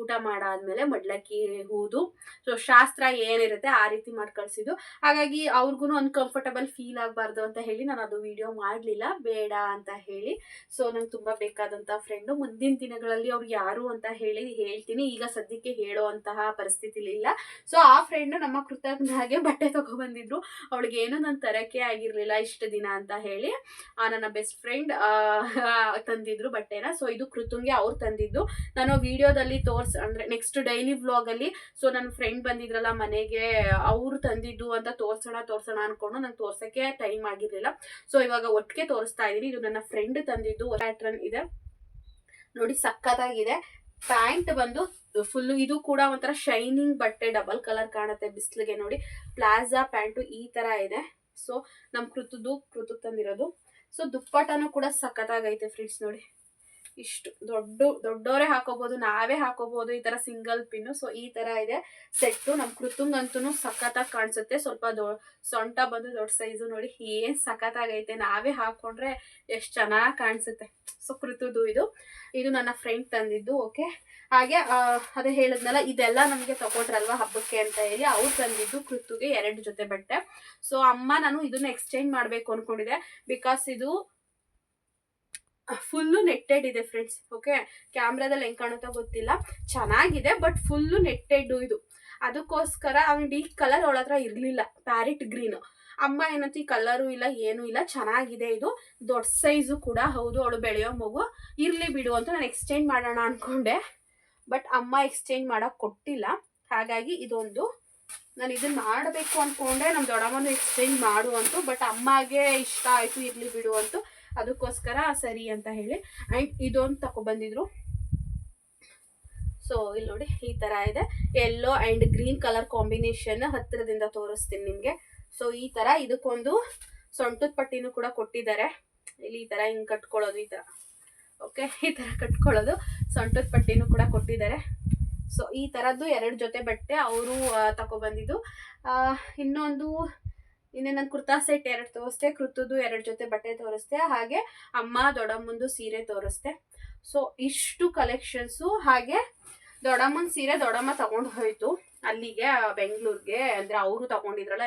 ಊಟ ಮಾಡಾದ್ಮೇಲೆ ಮಡ್ಲಕ್ಕಿ ಹೂದು. ಸೊ ಶಾಸ್ತ್ರ ಏನಿರುತ್ತೆ ಆ ರೀತಿ ಮಾಡಿ ಕಳ್ಸಿದ್ದು. ಹಾಗಾಗಿ ಅವ್ರಿಗೂ ಅನ್ಕಂಫರ್ಟಬಲ್ ಫೀಲ್ ಆಗಬಾರ್ದು ಅಂತ ಹೇಳಿ ನಾನು ಅದು ವಿಡಿಯೋ ಮಾಡಲಿಲ್ಲ. ಬೇಡ ಅಂತ ಹೇಳಿ. ಸೊ ನಂಗೆ ತುಂಬ ಬೇಕಾದಂಥ ಫ್ರೆಂಡು ಮುಂದಿನ ದಿನಗಳಲ್ಲಿ ಅವ್ರಿಗೆ ಯಾರು ಅಂತ ಹೇಳಿ ಹೇಳ್ತೀನಿ. ಈಗ ಸದ್ಯಕ್ಕೆ ಹೇಳೋ ಅಂತಹ ಪರಿಸ್ಥಿತಿ ಇಲ್ಲ ಸೊ ಆ ಫ್ರೆಂಡ್ ನಮ್ಮ ಕೃತಜ್ಞ ಹಾಗೆ ಬಟ್ಟೆ ತಗೊಬಂದಿದ್ರು? ಅವಳಿಗೆ ಏನು ನಾನು ತರಕ್ಕೆ ಆಗಿರಲಿಲ್ಲ ಇಷ್ಟು ದಿನ ಅಂತ ಹೇಳಿ ಆ, ನನ್ನ ಬೆಸ್ಟ್ ಫ್ರೆಂಡ್ ತಂದಿದ್ರು ಬಟ್ಟೆನ. ಸೊ ಇದು ಕೃತುಂಗೆ ಅವ್ರು ತಂದಿದ್ದು. ನಾನು ವಿಡಿಯೋದಲ್ಲಿ ತೋರ್ಸ್ ಅಂದರೆ ನೆಕ್ಸ್ಟ್ ಡೈಲಿ ವ್ಲಾಗಲ್ಲಿ ಸೊ ನನ್ನ ಫ್ರೆಂಡ್ ಬಂದಿದ್ರಲ್ಲ ಮನೆಗೆ ಅವ್ರು ತಂದಿದ್ದು ಅಂತ ತೋರ್ಸೋಣ ತೋರ್ಸೋಣ ಅನ್ಕೊಂಡು ನಂಗೆ ತೋರ್ಸೋಕ್ಕೆ ಟೈಮ್ ಆಗಿರಲಿಲ್ಲ. ಸೊ ಇವಾಗ ಒಟ್ಟಿಗೆ ತೋರಿಸ್ತಾ ಇದ್ದೀನಿ ಇದು ನನ್ನ ಫ್ರೆಂಡ್ ತಂದಿದ್ದು. ಪ್ಯಾಟ್ರನ್ ಇದೆ. ನೋಡಿ ಸಕ್ಕತ್ತಾಗಿದೆ ಪ್ಯಾಂಟ್ ಬಂದು ಫುಲ್ಲು ಇದು ಕೂಡ ಒಂಥರ ಶೈನಿಂಗ್ ಬಟ್ಟೆ ಡಬಲ್ ಕಲರ್ ಕಾಣುತ್ತೆ ಬಿಸಿಲಿಗೆ ನೋಡಿ. ಪ್ಲಾಜಾ ಪ್ಯಾಂಟು ಈ ತರ ಇದೆ. ಸೊ ನಮ್ಮ ಕೃತುದು ಕೃತು ತಂದಿರೋದು. ಸೊ ದುಪ್ಪಟನೂ ಕೂಡ ಸಖತ್ತಾಗೈತೆ ಫ್ರೆಂಡ್ಸ್ ನೋಡಿ. ಇಷ್ಟು ದೊಡ್ಡ, ದೊಡ್ಡವರೇ ಹಾಕೋಬಹುದು ನಾವೇ ಹಾಕೋಬಹುದು ಈ ತರ ಸಿಂಗಲ್ ಪಿನ್ ಸೊ ಈ ತರ ಇದೆ ಸೆಟ್ಟು ನಮ್ ಕೃತುಂಗಂತೂ ಸಖತ್ತಾಗಿ ಕಾಣಿಸುತ್ತೆ. ಸ್ವಲ್ಪ ಸೊಂಟ ಬಂದು ದೊಡ್ಡ ಸೈಜು ನೋಡಿ ಏನ್ ಸಖತ್ತಾಗೈತೆ ನಾವೇ ಹಾಕೊಂಡ್ರೆ ಎಷ್ಟು ಚೆನ್ನಾಗಿ ಕಾಣಿಸುತ್ತೆ. ಸೊ ಕೃತುದು ಇದು. ಇದು ನನ್ನ ಫ್ರೆಂಡ್ ತಂದಿದ್ದು ಓಕೆ ಹಾಗೆ ಅದೇ ಹೇಳಿದ್ನಲ್ಲ, ಇದೆಲ್ಲ ನಮಗೆ ತಗೊಂಡ್ರಲ್ವಾ ಹಬ್ಬಕ್ಕೆ ಅಂತ ಹೇಳಿ ಅವ್ರು ತಂದಿದ್ದು ಕೃತುಗೆ ಎರಡು ಜೊತೆ ಬಟ್ಟೆ. ಸೊ ಅಮ್ಮ ನಾನು ಇದನ್ನ ಎಕ್ಸ್ಚೇಂಜ್ ಮಾಡಬೇಕು ಅನ್ಕೊಂಡಿದೆ ಬಿಕಾಸ್ ಇದು ಫುಲ್ಲು ನೆಟ್ಟೆಡ್ ಇದೆ ಫ್ರೆಂಡ್ಸ್ ಓಕೆ ಕ್ಯಾಮ್ರಾದಲ್ಲಿ ಹೆಂಗೆ ಕಾಣುತ್ತೋ ಗೊತ್ತಿಲ್ಲ. ಚೆನ್ನಾಗಿದೆ ಬಟ್ ಫುಲ್ಲು ನೆಟ್ಟೆಡ್ ಇದು. ಅದಕ್ಕೋಸ್ಕರ ಅವ್ನು ಈ ಕಲರ್ ಅವಳ ಹತ್ರ ಇರಲಿಲ್ಲ. ಪ್ಯಾರೆಟ್ ಗ್ರೀನ್ ಅಮ್ಮ ಏನಂತ ಈ ಕಲರು ಇಲ್ಲ, ಏನೂ ಇಲ್ಲ, ಚೆನ್ನಾಗಿದೆ ಇದು. ದೊಡ್ಡ ಸೈಜು ಕೂಡ ಹೌದು, ಅವಳು ಬೆಳೆಯೋ ಮಗು. ಇರ್ಲಿ ಬಿಡು ಅಂತ ನಾನು ಎಕ್ಸ್ಚೇಂಜ್ ಮಾಡೋಣ ಅನ್ಕೊಂಡೆ. ಬಟ್ ಅಮ್ಮ ಎಕ್ಸ್ಚೇಂಜ್ ಮಾಡೋಕೆ ಕೊಟ್ಟಿಲ್ಲ. ಹಾಗಾಗಿ ಇದೊಂದು, ನಾನು ಇದನ್ನ ಮಾಡಬೇಕು ಅನ್ಕೊಂಡೆ. ನಮ್ಮ ದೊಡ್ಡಮ್ಮನ ಎಕ್ಸ್ಚೇಂಜ್ ಮಾಡು ಅಂತು ಬಟ್ ಅಮ್ಮಗೆ ಇಷ್ಟ ಆಯ್ತು, ಇರ್ಲಿ ಬಿಡು ಅಂತು. ಅದಕ್ಕೋಸ್ಕರ ಸರಿ ಅಂತ ಹೇಳಿ. ಆ್ಯಂಡ್ ಇದೊಂದು ತಗೊಬಂದಿದ್ರು ಸೊ ಇಲ್ಲಿ ನೋಡಿ, ಈ ತರ ಇದೆ. Yellow and green colour combination ಹತ್ತಿರದಿಂದ ತೋರಿಸ್ತೀನಿ ನಿಮಗೆ. ಸೊ ಈ ತರ ಇದಕ್ಕೊಂದು ಸೊಂಟದ ಪಟ್ಟಿನೂ ಕೂಡ ಕೊಟ್ಟಿದ್ದಾರೆ. ಇಲ್ಲಿ ಈ ತರ ಹಿಂಗೆ ಕಟ್ಕೊಳ್ಳೋದು, ಈ ತರ. ಓಕೆ ಈ ತರ ಕಟ್ಕೊಳ್ಳೋದು ಸೊಂಟದ ಪಟ್ಟಿನೂ ಕೂಡ ಕೊಟ್ಟಿದ್ದಾರೆ. ಸೊ ಈ ತರದ್ದು ಎರಡು ಜೊತೆ ಬಟ್ಟೆ ಅವರು ತಗೊಬಂದಿದ್ದು ಇನ್ನೊಂದು ಇನ್ನೇ ನಾನು ಕುರ್ತಾ ಸೆಟ್ ಎರಡು ತೋರಿಸ್ದೆ, ಕೃತದ್ದು ಎರಡು ಜೊತೆ ಬಟ್ಟೆ ತೋರಿಸ್ದೆ, ಹಾಗೆ ಅಮ್ಮ ದೊಡ್ಡಮ್ಮಂದು ಸೀರೆ ತೋರಿಸ್ದೆ. ಸೊ ಇಷ್ಟು ಕಲೆಕ್ಷನ್ಸು ಹಾಗೆ ದೊಡ್ಡಮ್ಮನ ಸೀರೆ ದೊಡ್ಡಮ್ಮ ತಗೊಂಡು ಹೋಯ್ತು. ಅಲ್ಲಿಗೆ ಬೆಂಗಳೂರಿಗೆ, ಅಂದ್ರೆ ಅವರು ತಗೊಂಡಿದ್ರಲ್ಲ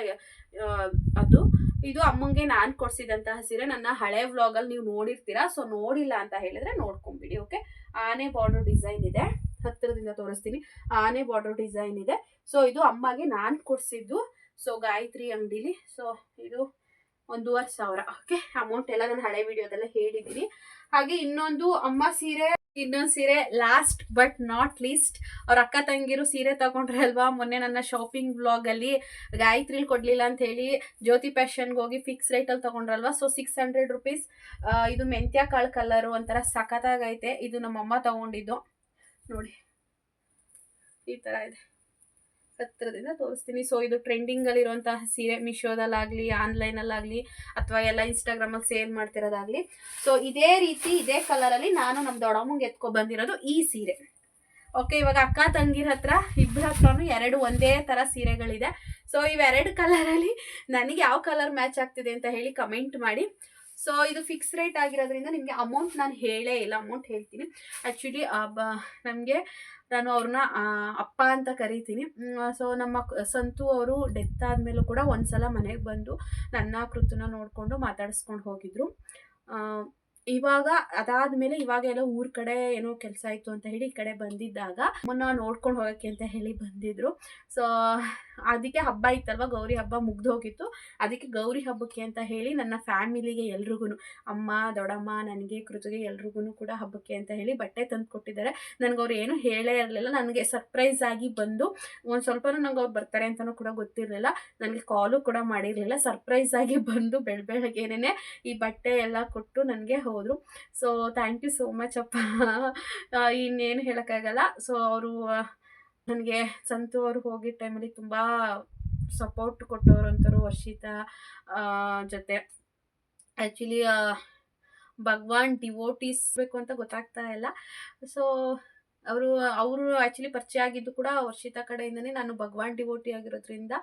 ಅದು. ಇದು ಅಮ್ಮಂಗೆ ನಾನು ಕೊಡ್ಸಿದಂತಹ ಸೀರೆ. ನನ್ನ ಹಳೆ ವ್ಲಾಗಲ್ಲಿ ನೀವು ನೋಡಿರ್ತೀರಾ ಸೊ ನೋಡಿಲ್ಲ ಅಂತ ಹೇಳಿದ್ರೆ ನೋಡ್ಕೊಂಬಿಡಿ ಓಕೆ ಆನೆ ಬಾರ್ಡರ್ ಡಿಸೈನ್ ಇದೆ. ಹತ್ತಿರದಿಂದ ತೋರಿಸ್ತೀನಿ. ಆನೆ ಬಾರ್ಡರ್ ಡಿಸೈನ್ ಇದೆ. ಸೊ ಇದು ಅಮ್ಮಗೆ ನಾನು ಕೊಡ್ಸಿದ್ದು. ಸೊ ಗಾಯತ್ರಿ ಅಂಗಡಿಲಿ. ಸೊ ಇದು ಒಂದೂವರೆ ಸಾವಿರ. ಓಕೆ ಅಮೌಂಟ್ ಎಲ್ಲ ನಾನು ಹಳೆ ವಿಡಿಯೋದೆಲ್ಲ ಹೇಳಿದ್ದೀನಿ. ಹಾಗೆ ಇನ್ನೊಂದು ಅಮ್ಮ ಸೀರೆ, ಇನ್ನೊಂದು ಸೀರೆ ಲಾಸ್ಟ್ ಬಟ್ ನಾಟ್ ಲೀಸ್ಟ್ ಅವ್ರ ಅಕ್ಕ ತಂಗಿರು ಸೀರೆ ತಗೊಂಡ್ರೆ ಅಲ್ವಾ? ಮೊನ್ನೆ ನನ್ನ ಶಾಪಿಂಗ್ ಬ್ಲಾಗಲ್ಲಿ ಗಾಯತ್ರಿಲಿ ಕೊಡಲಿಲ್ಲ ಅಂತ ಹೇಳಿ ಜ್ಯೋತಿ ಫ್ಯಾಷನ್ಗೆ ಹೋಗಿ ಫಿಕ್ಸ್ ರೇಟಲ್ಲಿ ತಗೊಂಡ್ರಲ್ವಾ ಸೊ ಸಿಕ್ಸ್ ಹಂಡ್ರೆಡ್ ರುಪೀಸ್ ಇದು ಮೆಂತ್ಯ ಕಾಳು ಕಲರು ಒಂಥರ ಸಖತ್ತಾಗೈತೆ. ಇದು ನಮ್ಮಮ್ಮ ತಗೊಂಡಿದ್ದು. ನೋಡಿ, ಈ ಥರ ಇದೆ. ಹತ್ತಿರದಿಂದ ತೋರಿಸ್ತೀನಿ. ಸೊ ಇದು ಟ್ರೆಂಡಿಂಗಲ್ಲಿರುವಂತಹ ಸೀರೆ ಮಿಶೋದಲ್ಲಾಗಲಿ ಆನ್ಲೈನಲ್ಲಾಗಲಿ ಅಥವಾ ಎಲ್ಲ ಇನ್ಸ್ಟಾಗ್ರಾಮಲ್ಲಿ ಸೇಲ್ ಮಾಡ್ತಿರೋದಾಗಲಿ. ಸೊ ಇದೇ ರೀತಿ ಇದೇ ಕಲರಲ್ಲಿ ನಾನು ನಮ್ಮ ದೊಡ್ಡಮ್ಮಂಗೆ ಎತ್ಕೊ ಬಂದಿರೋದು ಈ ಸೀರೆ. ಓಕೆ ಇವಾಗ ಅಕ್ಕ ತಂಗಿರ ಹತ್ರ ಇಬ್ಬರ ಹತ್ರನು ಎರಡು ಒಂದೇ ಥರ ಸೀರೆಗಳಿದೆ. ಸೊ ಇವೆರಡು ಕಲರಲ್ಲಿ ನನಗೆ ಯಾವ ಕಲರ್ ಮ್ಯಾಚ್ ಆಗ್ತಿದೆ ಅಂತ ಹೇಳಿ ಕಮೆಂಟ್ ಮಾಡಿ. ಸೊ ಇದು ಫಿಕ್ಸ್ ರೇಟ್ ಆಗಿರೋದ್ರಿಂದ ನಿಮಗೆ ಅಮೌಂಟ್ ನಾನು ಹೇಳೇ ಇಲ್ಲ. ಅಮೌಂಟ್ ಹೇಳ್ತೀನಿ. ಆ್ಯಕ್ಚುಲಿ ನಮಗೆ ನಾನು ಅವ್ರನ್ನ ಅಪ್ಪ ಅಂತ ಕರಿತೀನಿ. ಸೊ ನಮ್ಮ ಸಂತು ಅವರು ಡೆತ್ ಆದಮೇಲೂ ಕೂಡ ಒಂದ್ಸಲ ಮನೆಗೆ ಬಂದು ನನ್ನ ಕೃತನ ನೋಡಿಕೊಂಡು ಮಾತಾಡಿಸ್ಕೊಂಡು ಹೋಗಿದ್ರು. ಇವಾಗ ಅದಾದ್ಮೇಲೆ ಇವಾಗ ಎಲ್ಲ ಊರ್ ಕಡೆ ಏನೋ ಕೆಲಸ ಆಯ್ತು ಅಂತ ಹೇಳಿ ಈ ಕಡೆ ಬಂದಿದ್ದಾಗ ನೋಡ್ಕೊಂಡು ಹೋಗಕ್ಕೆ ಅಂತ ಹೇಳಿ ಬಂದಿದ್ರು. ಸೊ ಅದಕ್ಕೆ ಹಬ್ಬ ಇತ್ತಲ್ವ? ಗೌರಿ ಹಬ್ಬ ಮುಗ್ದು ಹೋಗಿತ್ತು ಅದಕ್ಕೆ ಗೌರಿ ಹಬ್ಬಕ್ಕೆ ಅಂತ ಹೇಳಿ ನನ್ನ ಫ್ಯಾಮಿಲಿಗೆ ಎಲ್ರಿಗೂ ಅಮ್ಮ, ದೊಡ್ಡಮ್ಮ, ನನಗೆ, ಕೃತಿಗೆ ಎಲ್ರಿಗೂ ಕೂಡ ಹಬ್ಬಕ್ಕೆ ಅಂತ ಹೇಳಿ ಬಟ್ಟೆ ತಂದು ಕೊಟ್ಟಿದ್ದಾರೆ. ನನಗೆ ಅವ್ರು ಏನು ಹೇಳೇ ಇರಲಿಲ್ಲ. ನನಗೆ ಸರ್ಪ್ರೈಸ್ ಆಗಿ ಬಂದು, ಒಂದು ಸ್ವಲ್ಪನೂ ನಂಗೆ ಅವ್ರು ಬರ್ತಾರೆ ಅಂತಲೂ ಕೂಡ ಗೊತ್ತಿರಲಿಲ್ಲ. ನನಗೆ ಕಾಲು ಕೂಡ ಮಾಡಿರಲಿಲ್ಲ. ಸರ್ಪ್ರೈಸ್ ಆಗಿ ಬಂದು ಬೆಳ ಬೆಳಗ್ಗೆನೇ ಈ ಬಟ್ಟೆ ಎಲ್ಲ ಕೊಟ್ಟು ನನಗೆ ಹೋದರು. So thank you so much ಅಪ್ಪ. ಇನ್ನೇನು ಹೇಳೋಕ್ಕಾಗಲ್ಲ. ಸೊ ಅವರು ನನಗೆ ಸಂತು ಅವರು ಹೋಗಿದ್ದ ಟೈಮಲ್ಲಿ ತುಂಬ ಸಪೋರ್ಟ್ ಕೊಟ್ಟವರು ವರ್ಷಿತ ವರ್ಷಿತಾ ಜೊತೆ. ಆ್ಯಕ್ಚುಲಿ ಭಗವಾನ್ ಡಿವೋಟೀಸ್ ಬೇಕು ಅಂತ ಗೊತ್ತಾಗ್ತಾ ಇಲ್ಲ. ಸೊ ಅವರು ಅವರು ಆ್ಯಕ್ಚುಲಿ ಪರಿಚಯ ಆಗಿದ್ದು ಕೂಡ ವರ್ಷಿತಾ ಕಡೆಯಿಂದನೇ ನಾನು ಭಗವಾನ್ ಡಿವೋಟಿ ಆಗಿರೋದ್ರಿಂದ,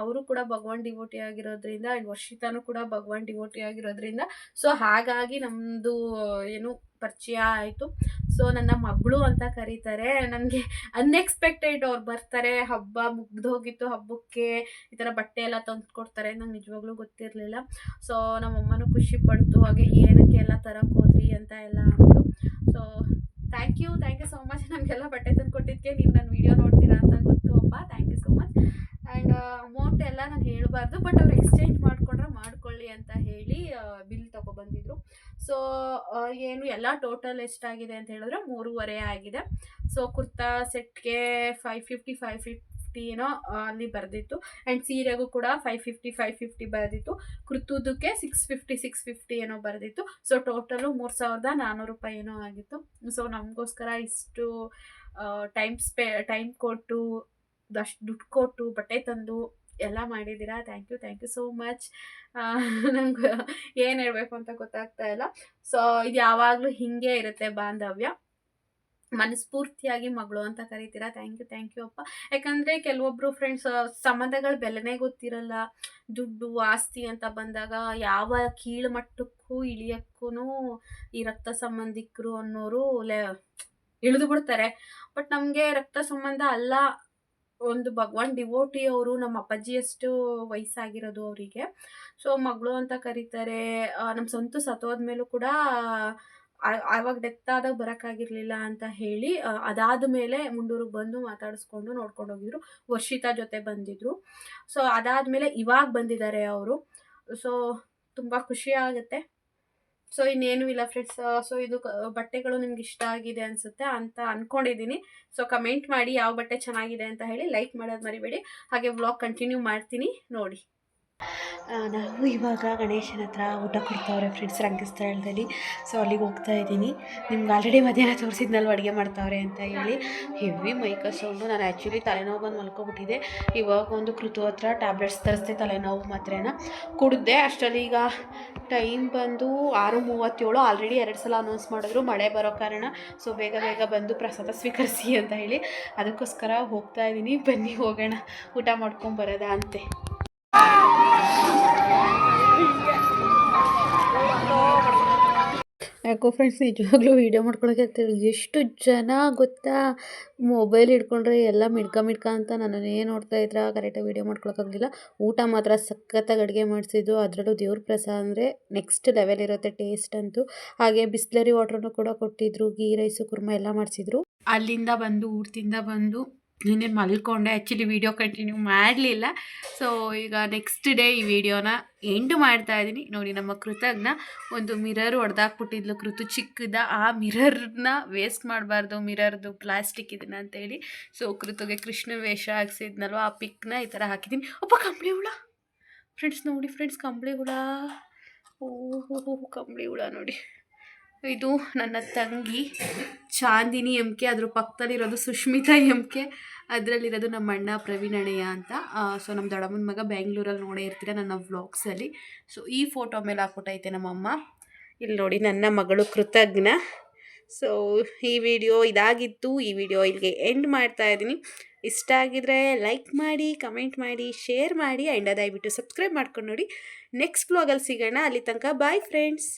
ಅವರು ಕೂಡ ಭಗವಾನ್ ಡಿವೋಟಿ ಆಗಿರೋದ್ರಿಂದ ಆ್ಯಂಡ್ ವರ್ಷಿತಾನು ಕೂಡ ಭಗವಾನ್ ಡಿವೋಟಿ ಆಗಿರೋದ್ರಿಂದ. ಸೊ ಹಾಗಾಗಿ ನಮ್ಮದು ಏನು ಪರಿಚಯ ಆಯಿತು. ಸೊ ನನ್ನ ಮಗಳು ಅಂತ ಕರೀತಾರೆ. ನನಗೆ ಅನ್ಎಕ್ಸ್ಪೆಕ್ಟೆಡ್ ಅವ್ರು ಬರ್ತಾರೆ. ಹಬ್ಬ ಮುಗ್ದೋಗಿತ್ತು ಹಬ್ಬಕ್ಕೆ. ಈ ಥರ ಬಟ್ಟೆ ಎಲ್ಲ ತಂದು ಕೊಡ್ತಾರೆ. ನಂಗೆ ನಿಜವಾಗ್ಲೂ ಗೊತ್ತಿರಲಿಲ್ಲ. ಸೊ ನಮ್ಮಮ್ಮನೂ ಖುಷಿ ಪಡ್ತು. ಹಾಗೆ ಏನಕ್ಕೆ ಎಲ್ಲ ತರಕ್ಕೆ ಹೋದ್ರಿ ಅಂತ ಎಲ್ಲ so thank you thank you so much ನಮಗೆಲ್ಲ ಬಟ್ಟೆ ತಂದು ಕೊಟ್ಟಿದ್ದಕ್ಕೆ ನೀವು ನನ್ನ ವೀಡಿಯೋ ನೋಡ್ತೀರಾ ಅಂತ ಗೊತ್ತು ಅಪ್ಪ. Thank you so much and amount ಎಲ್ಲ ನಾನು ಹೇಳಬಾರ್ದು ಬಟ್ ಅವ್ರು ಎಕ್ಸ್ಚೇಂಜ್ ಮಾಡಿಕೊಂಡ್ರೆ ಮಾಡ್ಕೊಳ್ಳಿ ಅಂತ ಹೇಳಿ ಬಿಲ್ ತೊಗೊಬಂದಿದ್ರು ಸೊ ಏನು ಎಲ್ಲ ಟೋಟಲ್ ಎಷ್ಟಾಗಿದೆ ಅಂತ ಹೇಳಿದ್ರೆ ಮೂರುವರೆ ಆಗಿದೆ. ಸೊ ಕುರ್ತಾ ಸೆಟ್ಗೆ ಫೈವ್ ಫಿಫ್ಟಿ ಫೈವ್ ಫಿಫ್ಟಿ ಏನೋ ಆ, ಅಲ್ಲಿ ಬರೆದಿತ್ತು. ಆ್ಯಂಡ್ ಸೀರೆಗೂ ಕೂಡ ಫೈವ್ ಫಿಫ್ಟಿ ಫೈವ್ ಫಿಫ್ಟಿ ಬರೆದಿತ್ತು. ಕುರ್ತುದಕ್ಕೆ ಸಿಕ್ಸ್ ಫಿಫ್ಟಿ ಸಿಕ್ಸ್ ಫಿಫ್ಟಿ ಏನೋ ಬರೆದಿತ್ತು. ಸೊ ಟೋಟಲು ಮೂರು ಸಾವಿರದ ನಾನ್ನೂರು ರೂಪಾಯಿ ಏನೋ ಆಗಿತ್ತು. ಸೊ ನಮಗೋಸ್ಕರ ಇಷ್ಟು ಟೈಮ್ ಸ್ಪೇ ಟೈಮ್ ಕೊಟ್ಟು ಅಷ್ಟು ದುಡ್ಡು ಕೊಟ್ಟು ಬಟ್ಟೆ ತಂದು ಎಲ್ಲ ಮಾಡಿದ್ದೀರಾ? Thank you thank you so much ನಂಗೆ ಏನು ಹೇಳಬೇಕು ಅಂತ ಗೊತ್ತಾಗ್ತಾ ಇಲ್ಲ. ಸೊ ಇದು ಯಾವಾಗಲೂ ಹೀಗೆ ಇರುತ್ತೆ ಬಾಂಧವ್ಯ. ಮನಸ್ಫೂರ್ತಿಯಾಗಿ ಮಗಳು ಅಂತ ಕರಿತೀರಾ? ಥ್ಯಾಂಕ್ ಯು ಥ್ಯಾಂಕ್ ಯು ಅಪ್ಪ. ಯಾಕಂದರೆ ಕೆಲವೊಬ್ಬರು ಫ್ರೆಂಡ್ಸ್ ಸಂಬಂಧಗಳ ಬೆಲೆನೇ ಗೊತ್ತಿರಲ್ಲ. ದುಡ್ಡು, ಆಸ್ತಿ ಅಂತ ಬಂದಾಗ ಯಾವ ಕೀಳುಮಟ್ಟಕ್ಕೂ ಇಳಿಯೋಕ್ಕೂ ಈ ರಕ್ತ ಸಂಬಂಧಿಕರು ಅನ್ನೋರು ಇಳಿದು ಬಿಡ್ತಾರೆ. ಬಟ್ ನಮಗೆ ರಕ್ತ ಸಂಬಂಧ ಅಲ್ಲ. ಒಂದು ಭಗವಾನ್ ಡಿವೋಟಿ ಅವರು ನಮ್ಮ ಅಪ್ಪಾಜಿಯಷ್ಟು ವಯಸ್ಸಾಗಿರೋದು ಅವರಿಗೆ. ಸೊ ಮಗಳು ಅಂತ ಕರೀತಾರೆ. ನಮ್ಮ ಸ್ವಂತ ಸತ್ತೋದ್ಮೇಲೂ ಕೂಡ ಆವಾಗ ಡೆತ್ ಆದಾಗ ಬರೋಕ್ಕಾಗಿರ್ಲಿಲ್ಲ ಅಂತ ಹೇಳಿ ಅದಾದ ಮೇಲೆ ಮುಂಡೂರಿಗೆ ಬಂದು ಮಾತಾಡಿಸ್ಕೊಂಡು ನೋಡ್ಕೊಂಡು ಹೋಗಿದ್ರು. ವರ್ಷಿತಾ ಜೊತೆ ಬಂದಿದ್ರು. ಸೊ ಅದಾದಮೇಲೆ ಇವಾಗ ಬಂದಿದ್ದಾರೆ ಅವರು. ಸೊ ತುಂಬ ಖುಷಿ ಆಗುತ್ತೆ. ಸೊ ಇನ್ನೇನು ಇಲ್ಲ ಫ್ರೆಂಡ್ಸ್ ಸೊ ಇದು ಬಟ್ಟೆಗಳು ನಿಮ್ಗೆ ಇಷ್ಟ ಆಗಿದೆ ಅನಿಸುತ್ತೆ ಅಂತ ಅಂದ್ಕೊಂಡಿದ್ದೀನಿ ಸೊ ಕಮೆಂಟ್ ಮಾಡಿ ಯಾವ ಬಟ್ಟೆ ಚೆನ್ನಾಗಿದೆ ಅಂತ ಹೇಳಿ ಲೈಕ್ ಮಾಡೋದು ಮರಿಬೇಡಿ. ಹಾಗೆ ವ್ಲಾಗ್ ಕಂಟಿನ್ಯೂ ಮಾಡ್ತೀನಿ ನೋಡಿ. ನಾವು ಇವಾಗ ಗಣೇಶನ ಹತ್ರ ಊಟ ಕೊಡ್ತಾವ್ರೆ ಫ್ರೆಂಡ್ಸ್ ರಂಗಸ್ಥಳದಲ್ಲಿ. ಸೊ ಅಲ್ಲಿಗೆ ಹೋಗ್ತಾ ಇದ್ದೀನಿ. ನಿಮ್ಗೆ ಆಲ್ರೆಡಿ ಮಧ್ಯಾಹ್ನ ತೋರಿಸಿದ್ನಲ್ಲಿ ಅಡುಗೆ ಮಾಡ್ತಾವ್ರೆ ಅಂತ ಹೇಳಿ. ಹೆವಿ ಮೈಕ ಸೌಂಡು ನಾನು ಆ್ಯಕ್ಚುಲಿ ತಲೆನೋವು ಬಂದು ಮಲ್ಕೊಬಿಟ್ಟಿದ್ದೆ ಇವಾಗ ಒಂದು ಕೃತು ಹತ್ರ ಟ್ಯಾಬ್ಲೆಟ್ಸ್ ತರಿಸ್ದೆ ತಲೆನೋವು ಮಾತ್ರೇನ ಕುಡಿದೆ. ಅಷ್ಟರಲ್ಲಿ ಈಗ ಟೈಮ್ ಬಂದು ಆರು ಮೂವತ್ತೇಳು ಆಲ್ರೆಡಿ ಎರಡು ಸಲ ಅನೌನ್ಸ್ ಮಾಡಿದ್ರು. ಮಳೆ ಬರೋ ಕಾರಣ. ಸೊ ಬೇಗ ಬೇಗ ಬಂದು ಪ್ರಸಾದ ಸ್ವೀಕರಿಸಿ ಅಂತ ಹೇಳಿ. ಅದಕ್ಕೋಸ್ಕರ ಹೋಗ್ತಾ ಇದ್ದೀನಿ. ಬನ್ನಿ, ಹೋಗೋಣ. ಊಟ ಮಾಡ್ಕೊಂಬರೋದ ಅಂತೆ. ಯಾಕೋ ಫ್ರೆಂಡ್ಸ್ ನಿಜವಾಗ್ಲೂ ವೀಡಿಯೋ ಮಾಡ್ಕೊಳಕ್ಕೆ ಆಗ್ತಿಲ್ಲ. ಎಷ್ಟು ಜನ ಗೊತ್ತಾ? ಮೊಬೈಲ್ ಹಿಡ್ಕೊಂಡ್ರೆ ಎಲ್ಲ ಮಿಡ್ಕ ಮಿಡ್ಕ ಅಂತ ನನ್ನನ್ನೇ ನೋಡ್ತಾ ಇದ್ರ. ಕರೆಕ್ಟಾಗಿ ವೀಡಿಯೋ ಮಾಡ್ಕೊಳಕ್ಕಾಗಲಿಲ್ಲ ಊಟ ಮಾತ್ರ ಸಖತ್ತಾಗಿ ಅಡುಗೆ ಮಾಡಿಸಿದ್ದು. ಅದರಲ್ಲೂ ದೇವ್ರ ಪ್ರಸಾದ ಅಂದರೆ ನೆಕ್ಸ್ಟ್ ಲೆವೆಲ್ ಇರುತ್ತೆ ಟೇಸ್ಟ್ ಅಂತೂ. ಹಾಗೆ ಬಿಸ್ಲರಿ ವಾಟ್ರನ್ನು ಕೂಡ ಕೊಟ್ಟಿದ್ರು. ಗೀ ರೈಸು ಕುರ್ಮ ಎಲ್ಲ ಮಾಡಿಸಿದ್ರು. ಅಲ್ಲಿಂದ ಬಂದು ಊಟದಿಂದ ಬಂದು ನಿನ್ನೆ ಮಲ್ಕೊಂಡೆ. ಆ್ಯಕ್ಚುಲಿ ವಿಡಿಯೋ ಕಂಟಿನ್ಯೂ ಮಾಡಲಿಲ್ಲ. ಸೊ ಈಗ ನೆಕ್ಸ್ಟ್ ಡೇ ಈ ವಿಡಿಯೋನ ಎಂಡ್ ಮಾಡ್ತಾ ಇದ್ದೀನಿ. ನೋಡಿ, ನಮ್ಮ ಕೃತಜ್ಞ ಒಂದು ಮಿರರ್ ಹೊಡೆದಾಕ್ಬಿಟ್ಟಿದ್ಲು ಕೃತು ಚಿಕ್ಕದ. ಆ ಮಿರರ್ನ ವೇಸ್ಟ್ ಮಾಡಬಾರ್ದು. ಮಿರರ್ದು ಪ್ಲಾಸ್ಟಿಕ್ ಇದನ್ನ ಅಂತೇಳಿ. ಸೊ ಕೃತುಗೆ ಕೃಷ್ಣ ವೇಷ ಹಾಕ್ಸಿದ್ನಲ್ವ? ಆ ಪಿಕ್ನ ಈ ಥರ ಹಾಕಿದ್ದೀನಿ. ಒಬ್ಬ ಕಂಬಳಿ ಹುಳ. ಫ್ರೆಂಡ್ಸ್ ನೋಡಿ ಫ್ರೆಂಡ್ಸ್ ಕಂಬಳಿ ಹುಳ. ಓಹೋ, ಕಂಬಳಿ ಹುಳ ನೋಡಿ. ಇದು ನನ್ನ ತಂಗಿ ಚಾಂದಿನಿ ಎಂ ಕೆ. ಅದ್ರ ಪಕ್ಕದಲ್ಲಿರೋದು ಸುಷ್ಮಿತಾ ಎಂ ಕೆ. ಅದರಲ್ಲಿರೋದು ನಮ್ಮ ಅಣ್ಣ ಪ್ರವೀಣ್ ಅಣ್ಣಯ್ಯ ಅಂತ. ಸೊ ನಮ್ಮ ದೊಡ್ಡಮ್ಮನ ಮಗ ಬ್ಯಾಂಗ್ಳೂರಲ್ಲಿ ನೋಡೇ ಇರ್ತೀರ ನನ್ನ ವ್ಲಾಗ್ಸಲ್ಲಿ ಸೊ ಈ ಫೋಟೋ ಮೇಲೆ ಹಾಕ್ಬಿಟ್ಟೈತೆ ನಮ್ಮಮ್ಮ. ಇಲ್ಲಿ ನೋಡಿ ನನ್ನ ಮಗಳು ಕೃತಜ್ಞ. ಸೊ ಈ ವಿಡಿಯೋ ಇದಾಗಿತ್ತು. ಈ ವಿಡಿಯೋ ಇಲ್ಲಿಗೆ ಎಂಡ್ ಮಾಡ್ತಾ ಇದ್ದೀನಿ. ಇಷ್ಟ ಆಗಿದ್ರೆ ಲೈಕ್ ಮಾಡಿ ಕಮೆಂಟ್ ಮಾಡಿ ಶೇರ್ ಮಾಡಿ ಆ್ಯಂಡ್ ದಯವಿಟ್ಟು ಸಬ್ಸ್ಕ್ರೈಬ್ ಮಾಡ್ಕೊಂಡು ನೋಡಿ. ನೆಕ್ಸ್ಟ್ ಬ್ಲಾಗಲ್ಲಿ ಸಿಗೋಣ. ಅಲ್ಲಿ ತನಕ ಬಾಯ್ ಫ್ರೆಂಡ್ಸ್